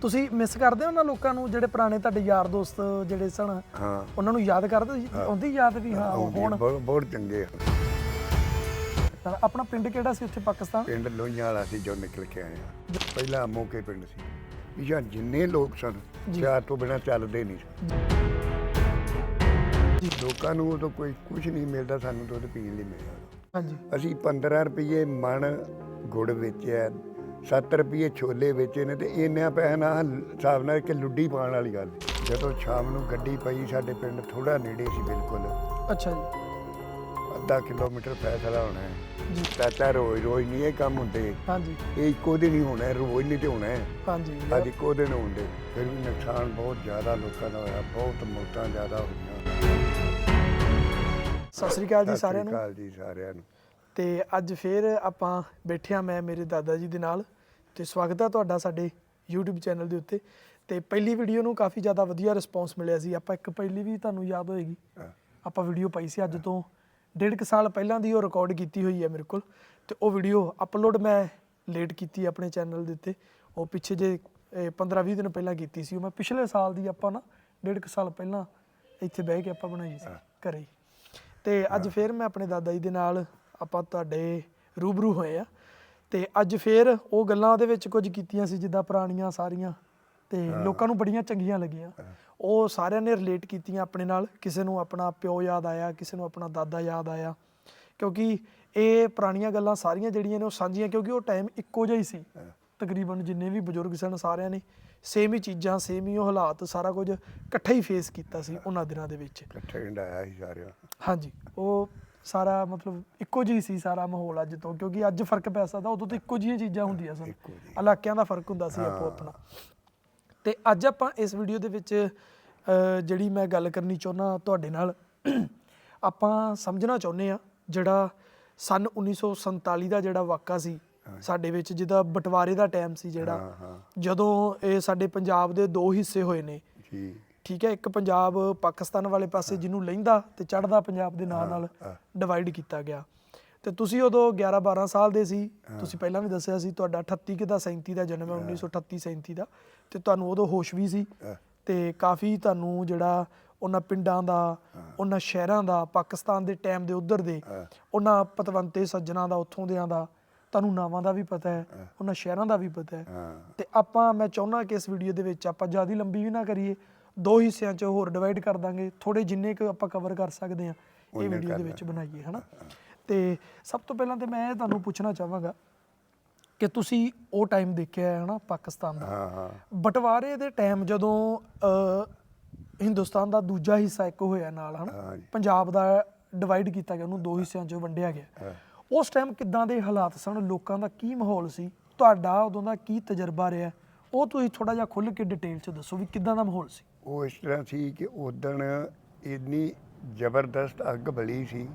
ਤੁਸੀਂ ਮਿਸ ਕਰਦੇ ਹੋ ਉਹਨਾਂ ਲੋਕਾਂ ਨੂੰ ਜਿਹੜੇ ਪੁਰਾਣੇ ਤੁਹਾਡੇ ਯਾਰ ਦੋਸਤ ਜਿਹੜੇ ਸਨ ਹਾਂ। ਉਹਨਾਂ ਨੂੰ ਯਾਦ ਕਰਦੇ ਹੋ? ਜੀ? ਆਉਂਦੀ ਯਾਦ ਵੀ? ਹਾਂ ਆਉਂਦੀ ਹੁਣ? ਬਹੁਤ ਬਹੁਤ ਚੰਗੇ ਆ। ਤਾਂ ਆਪਣਾ ਪਿੰਡ ਕਿਹੜਾ ਸੀ ਉੱਥੇ ਪਾਕਿਸਤਾਨ? ਪਿੰਡ ਲੋਹੀਆਂ ਵਾਲਾ ਸੀ ਜੋ ਨਿਕਲ ਕੇ ਆਏ ਆ ਪਹਿਲਾਂ ਮੌਕੇ ਪਿੰਡ ਸੀ। ਵੀ ਜਾਂ ਜਿੰਨੇ ਲੋਕ ਸਨ ਜੀ। ਚਾਰ ਤੋਂ ਬਿਨਾ ਚੱਲਦੇ ਨਹੀਂ ਜੀ। ਲੋਕਾਂ ਨੂੰ ਉਦੋਂ ਕੋਈ ਕੁਝ ਨਹੀਂ ਮਿਲਦਾ ਸਾਨੂੰ ਦੁੱਧ ਪੀਣ ਲਈ ਮਿਲਿਆ। ਹਾਂਜੀ। ਅਸੀਂ 15 ਰੁਪਏ ਮਣ ਗੁੜ ਵੇਚਿਆ 7 ਰੁਪਏ ਛੋਲੇ ਵੇਚੇ ਨੇ ਤੇ ਇੰਨਿਆਂ ਪੈਸੇ ਨਾਲ ਹਿਸਾਬ ਨਾਲ ਕਿ ਲੁੱਡੀ ਪਾਉਣ ਵਾਲੀ ਗੱਲ। ਜਦੋਂ ਸ਼ਾਮ ਨੂੰ ਗੱਡੀ ਪਈ ਸਾਡੇ ਪਿੰਡ ਥੋੜਾ ਨੇੜੇ ਸੀ ਬਿਲਕੁਲ। ਅੱਛਾ ਜੀ। ਅੱਧਾ ਕਿਲੋਮੀਟਰ ਫੈਸਲਾ ਹੋਣਾ ਹੈ। ਜੀ। ਚਾਚਾ ਰੋਜ਼ ਰੋਜ਼ ਨਹੀਂ ਇਹ ਕੰਮ ਹੁੰਦੇ। ਹਾਂਜੀ। ਇਹ ਇੱਕੋ ਦਿਨ ਹੀ ਹੋਣਾ ਹੈ, ਰੋਜ਼ ਨਹੀਂ ਤੇ ਹੋਣਾ ਹੈ। ਹਾਂਜੀ। ਅੱਜ ਇੱਕੋ ਦਿਨ ਹੁੰਦੇ ਫਿਰ ਵੀ ਨੁਕਸਾਨ ਬਹੁਤ ਜ਼ਿਆਦਾ ਲੋਕਾਂ ਦਾ ਹੋਇਆ ਬਹੁਤ ਮੌਤਾਂ ਜ਼ਿਆਦਾ ਹੋਈਆਂ। ਸਤਿ ਸ੍ਰੀ ਅਕਾਲ ਜੀ ਸਤਿ ਸਾਰਿਆਂ ਸ੍ਰੀ ਨੂੰ। ਅਕਾਲ ਜੀ ਸਾਰਿਆਂ ਨੂੰ। ਤੇ ਅੱਜ ਫੇਰ ਆਪਾਂ ਬੈਠੇ ਆ ਮੈਂ ਮੇਰੇ ਦਾਦਾ ਜੀ ਦੇ ਨਾਲ। ਤੇ ਸਵਾਗਤ ਹੈ ਤੁਹਾਡਾ ਸਾਡੇ YouTube ਚੈਨਲ ਦੇ ਉੱਤੇ। ਤੇ ਪਹਿਲੀ ਵੀਡੀਓ ਨੂੰ ਕਾਫੀ ਜ਼ਿਆਦਾ ਵਧੀਆ ਰਿਸਪੌਂਸ ਮਿਲਿਆ ਸੀ। ਆਪਾਂ ਇੱਕ ਪਹਿਲੀ ਵੀ ਤੁਹਾਨੂੰ ਯਾਦ ਹੋਏਗੀ। ਆਪਾਂ ਵੀਡੀਓ ਪਾਈ ਸੀ ਅੱਜ ਤੋਂ ਡੇਢ ਕੁ ਸਾਲ ਪਹਿਲਾਂ ਦੀ ਉਹ ਰਿਕਾਰਡ ਕੀਤੀ ਹੋਈ ਹੈ ਮੇਰੇ ਕੋਲ। ਤੇ ਉਹ ਵੀਡੀਓ ਅਪਲੋਡ ਮੈਂ ਲੇਟ ਕੀਤੀ ਆਪਣੇ ਚੈਨਲ ਦੇ ਉੱਤੇ। ਉਹ ਪਿੱਛੇ ਜੇ 15-20 ਦਿਨ ਪਹਿਲਾਂ ਕੀਤੀ ਸੀ। ਉਹ ਮੈਂ ਪਿਛਲੇ ਸਾਲ ਦੀ ਆਪਾਂ ਨਾ ਡੇਢ ਕੁ ਸਾਲ ਪਹਿਲਾਂ ਇੱਥੇ ਬਹਿ ਕੇ ਆਪਾਂ ਬਣਾਈ ਸੀ ਘਰੇ। ਤੇ ਅੱਜ ਫੇਰ ਮੈਂ ਆਪਣੇ ਦਾਦਾ ਜੀ ਦੇ ਨਾਲ ਆਪਾਂ ਤੁਹਾਡੇ ਰੂਬਰੂ ਹੋਏ ਆ। ਤੇ ਅੱਜ ਫੇਰ ਉਹ ਗੱਲਾਂ ਉਹਦੇ ਵਿੱਚ ਕੁਝ ਕੀਤੀਆਂ ਸੀ ਜਿੱਦਾਂ ਪੁਰਾਣੀਆਂ ਸਾਰੀਆਂ ਤੇ ਲੋਕਾਂ ਨੂੰ ਬੜੀਆਂ ਚੰਗੀਆਂ ਲੱਗੀਆਂ। ਉਹ ਸਾਰਿਆਂ ਨੇ ਰਿਲੇਟ ਕੀਤੀਆਂ ਆਪਣੇ ਨਾਲ ਕਿਸੇ ਨੂੰ ਆਪਣਾ ਪਿਓ ਯਾਦ ਆਇਆ ਕਿਸੇ ਨੂੰ ਆਪਣਾ ਦਾਦਾ ਯਾਦ ਆਇਆ। ਕਿਉਂਕਿ ਇਹ ਪੁਰਾਣੀਆਂ ਗੱਲਾਂ ਸਾਰੀਆਂ ਜਿਹੜੀਆਂ ਨੇ ਉਹ ਸਾਂਝੀਆਂ ਕਿਉਂਕਿ ਉਹ ਟਾਈਮ ਇੱਕੋ ਜਿਹਾ ਹੀ ਸੀ। ਤਕਰੀਬਨ ਜਿੰਨੇ ਵੀ ਬਜ਼ੁਰਗ ਸਨ ਸਾਰਿਆਂ ਨੇ ਸੇਮ ਹੀ ਚੀਜ਼ਾਂ ਸੇਮ ਹੀ ਉਹ ਹਾਲਾਤ ਸਾਰਾ ਕੁਝ ਇਕੱਠਾ ਹੀ ਫੇਸ ਕੀਤਾ ਸੀ ਉਹਨਾਂ ਦਿਨਾਂ ਦੇ ਵਿੱਚ। ਇਕੱਠੇ ਹੰਡਾਇਆ ਸੀ ਸਾਰਿਆਂ। ਹਾਂਜੀ। ਉਹ ਸਾਰਾ ਮਤਲਬ ਇੱਕੋ ਜਿਹੀ ਸੀ ਸਾਰਾ ਮਾਹੌਲ ਅੱਜ ਤੋਂ ਕਿਉਂਕਿ ਅੱਜ ਫ਼ਰਕ ਪੈ ਸਕਦਾ ਉਦੋਂ ਤਾਂ ਇੱਕੋ ਜਿਹੀਆਂ ਚੀਜ਼ਾਂ ਹੁੰਦੀਆਂ ਸਨ। ਇਲਾਕਿਆਂ ਦਾ ਫ਼ਰਕ ਹੁੰਦਾ ਸੀ ਆਪੋ ਆਪਣਾ। ਤੇ ਅੱਜ ਆਪਾਂ ਇਸ ਵੀਡੀਓ ਦੇ ਵਿੱਚ ਜਿਹੜੀ ਮੈਂ ਗੱਲ ਕਰਨੀ ਚਾਹੁੰਦਾ ਤੁਹਾਡੇ ਨਾਲ ਆਪਾਂ ਸਮਝਣਾ ਚਾਹੁੰਦੇ ਆ ਜਿਹੜਾ ਸਨ 1947 ਦਾ ਜਿਹੜਾ ਵਾਕਾ ਸੀ ਸਾਡੇ ਵਿੱਚ ਜਿਹਦਾ ਬਟਵਾਰੇ ਦਾ ਟਾਈਮ ਸੀ ਜਿਹੜਾ ਜਦੋਂ ਇਹ ਸਾਡੇ ਪੰਜਾਬ ਦੇ ਦੋ ਹਿੱਸੇ ਹੋਏ ਨੇ। ਜੀ। ਠੀਕ ਹੈ ਇੱਕ ਪੰਜਾਬ ਪਾਕਿਸਤਾਨ ਵਾਲੇ ਪਾਸੇ ਜਿਹਨੂੰ ਲੈਂਦਾ ਤੇ ਚੜਦਾ ਪੰਜਾਬ ਦੇ ਨਾਂ ਨਾਲ। ਡਿਵਾਈਡ ਕੀਤਾ ਗਿਆ। ਤੇ ਤੁਸੀਂ ਉਦੋਂ 11 12 ਸਾਲ ਦੇ ਸੀ। ਤੁਸੀਂ ਪਹਿਲਾਂ ਵੀ ਦੱਸਿਆ ਸੀ ਤੁਹਾਡਾ 38 ਕਿ ਦਾ 37 ਦਾ ਜਨਮ ਹੈ 1938 37 ਦਾ। ਤੇ ਤੁਹਾਨੂੰ ਉਦੋਂ ਹੋਸ਼ ਵੀ ਸੀ। ਤੇ ਕਾਫੀ ਤੁਹਾਨੂੰ ਜਿਹੜਾ ਉਹਨਾਂ ਪਿੰਡਾਂ ਦਾ ਉਹਨਾਂ ਸ਼ਹਿਰਾਂ ਦਾ ਪਾਕਿਸਤਾਨ ਦੇ ਟਾਈਮ ਦੇ ਉਧਰ ਦੇ। ਉਹਨਾਂ ਪਤਵੰਤੇ ਸੱਜਣਾ ਦਾ ਉੱਥੋਂ ਦਿਆਂ ਦਾ ਤੁਹਾਨੂੰ ਨਾਵਾਂ ਦਾ ਵੀ ਪਤਾ ਹੈ ਉਹਨਾਂ ਸ਼ਹਿਰਾਂ ਦਾ ਵੀ ਪਤਾ ਹਾਂ। ਤੇ ਆਪਾਂ ਮੈਂ ਚਾਹੁੰਦਾ ਕਿ ਇਸ ਵੀਡੀਓ ਦੇ ਵਿੱਚ ਆਪਾਂ ਜ਼ਿਆਦਾ ਲੰਬੀ ਵੀ ਨਾ ਕਰੀਏ। ਦੋ ਹਿੱਸਿਆਂ 'ਚ ਹੋਰ ਡਿਵਾਈਡ ਕਰ ਦਾਂਗੇ ਥੋੜੇ ਜਿੰਨੇ ਕੁ ਆਪਾਂ ਕਵਰ ਕਰ ਸਕਦੇ ਹਾਂ ਇਹ ਵੀਡੀਓ ਦੇ ਵਿੱਚ ਬਣਾਈਏ ਹਨਾ? ਤੇ ਸਭ ਤੋਂ ਪਹਿਲਾਂ ਤੇ ਮੈਂ ਇਹ ਤੁਹਾਨੂੰ ਪੁੱਛਣਾ ਚਾਹਾਂਗਾ ਕਿ ਤੁਸੀਂ ਉਹ ਟਾਈਮ ਦੇਖਿਆ ਹੈ ਹਨਾ ਪਾਕਿਸਤਾਨ ਦਾ? ਹਾਂ ਹਾਂ। ਬਟਵਾਰੇ ਦੇ ਟਾਈਮ ਜਦੋਂ ਹਿੰਦੁਸਤਾਨ ਦਾ ਦੂਜਾ ਹਿੱਸਾ ਇੱਕ ਹੋਇਆ ਨਾਲ ਹਨਾ। ਪੰਜਾਬ ਦਾ ਡਿਵਾਈਡ ਕੀਤਾ ਗਿਆ ਉਹਨੂੰ ਦੋ ਹਿੱਸਿਆਂ 'ਚ ਵੰਡਿਆ ਗਿਆ। ਉਸ ਟਾਈਮ ਕਿੱਦਾਂ ਦੇ ਹਾਲਾਤ ਸਨ? ਲੋਕਾਂ ਦਾ ਕੀ ਮਾਹੌਲ ਸੀ? ਤੁਹਾਡਾ ਉਦੋਂ ਦਾ ਕੀ ਤਜਰਬਾ ਰਿਹਾ? ਉਹ ਤੁਸੀਂ ਥੋੜਾ ਜਿਹਾ ਖੁੱਲ੍ਹ ਕੇ ਡਿਟੇਲ 'ਚ ਦੱਸੋ ਵੀ ਕਿੱਦਾਂ ਦਾ ਮਾਹੌਲ ਸੀ? ਉਹ ਇਸ ਤਰ੍ਹਾਂ ਸੀ ਕਿ ਉਦਣ ਇੰਨੀ ਜ਼ਬਰਦਸਤ ਅੱਗ ਬਲੀ ਸੀ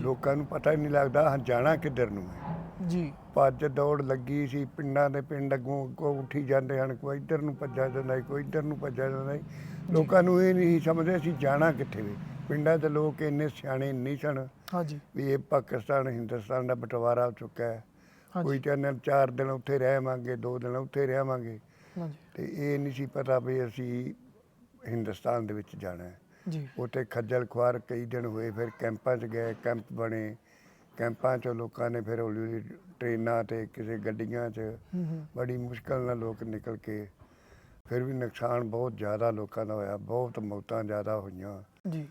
ਲੋਕਾਂ ਨੂੰ ਪਤਾ ਹੀ ਨਹੀਂ ਲੱਗਦਾ ਹਾਂ ਜਾਣਾ ਕਿੱਧਰ ਨੂੰ ਹੈ। ਜੀ। ਭੱਜ ਦੌੜ ਲੱਗੀ ਸੀ ਪਿੰਡਾਂ ਦੇ ਪਿੰਡ ਅੱਗੋਂ ਅੱਗੋਂ ਉੱਠੀ ਜਾਂਦੇ ਹਨ ਕੋਈ ਇੱਧਰ ਨੂੰ ਭੱਜਾ ਜਾਂਦਾ ਕੋਈ ਇੱਧਰ ਨੂੰ ਭੱਜਾ ਜਾਂਦਾ। ਲੋਕਾਂ ਨੂੰ ਇਹ ਨਹੀਂ ਸਮਝਦੇ ਸੀ ਜਾਣਾ ਕਿੱਥੇ ਵੀ। ਪਿੰਡਾਂ ਦੇ ਲੋਕ ਇੰਨੇ ਸਿਆਣੇ ਨਹੀਂ ਸਨ ਹਾਂਜੀ ਵੀ ਇਹ ਪਾਕਿਸਤਾਨ ਹਿੰਦੁਸਤਾਨ ਦਾ ਬਟਵਾਰਾ ਹੋ ਚੁੱਕਾ ਹੈ। ਕੋਈ ਕਹਿੰਦਾ ਚਾਰ ਦਿਨ ਉੱਥੇ ਰਹਿਵਾਂਗੇ ਦੋ ਦਿਨ ਉੱਥੇ ਰਹਿਵਾਂਗੇ ਹਾਂਜੀ ਤੇ ਇਹ ਨਹੀਂ ਸੀ ਪਤਾ ਵੀ ਅਸੀਂ ਹਿੰਦੁਸਤਾਨ ਦੇ ਵਿੱਚ ਜਾਣਾ ਹੈ। ਜੀ। ਉੱਥੇ ਖੱਜਲ ਖੁਆਰ ਕਈ ਦਿਨ ਹੋਏ ਫਿਰ ਕੈਂਪਾਂ 'ਚ ਗਏ ਕੈਂਪ ਬਣੇ। ਕੈਂਪਾਂ 'ਚੋਂ ਲੋਕਾਂ ਨੇ ਫਿਰ ਹੌਲੀ ਹੌਲੀ ਟ੍ਰੇਨਾਂ ਤੇ ਕਿਸੇ ਗੱਡੀਆਂ 'ਚ ਬੜੀ ਮੁਸ਼ਕਲ ਨਾਲ ਲੋਕ ਨਿਕਲ ਕੇ ਫਿਰ ਵੀ ਨੁਕਸਾਨ ਬਹੁਤ ਜ਼ਿਆਦਾ ਲੋਕਾਂ ਦਾ ਹੋਇਆ ਬਹੁਤ ਮੌਤਾਂ ਜ਼ਿਆਦਾ ਹੋਈਆਂ। ਜੀ।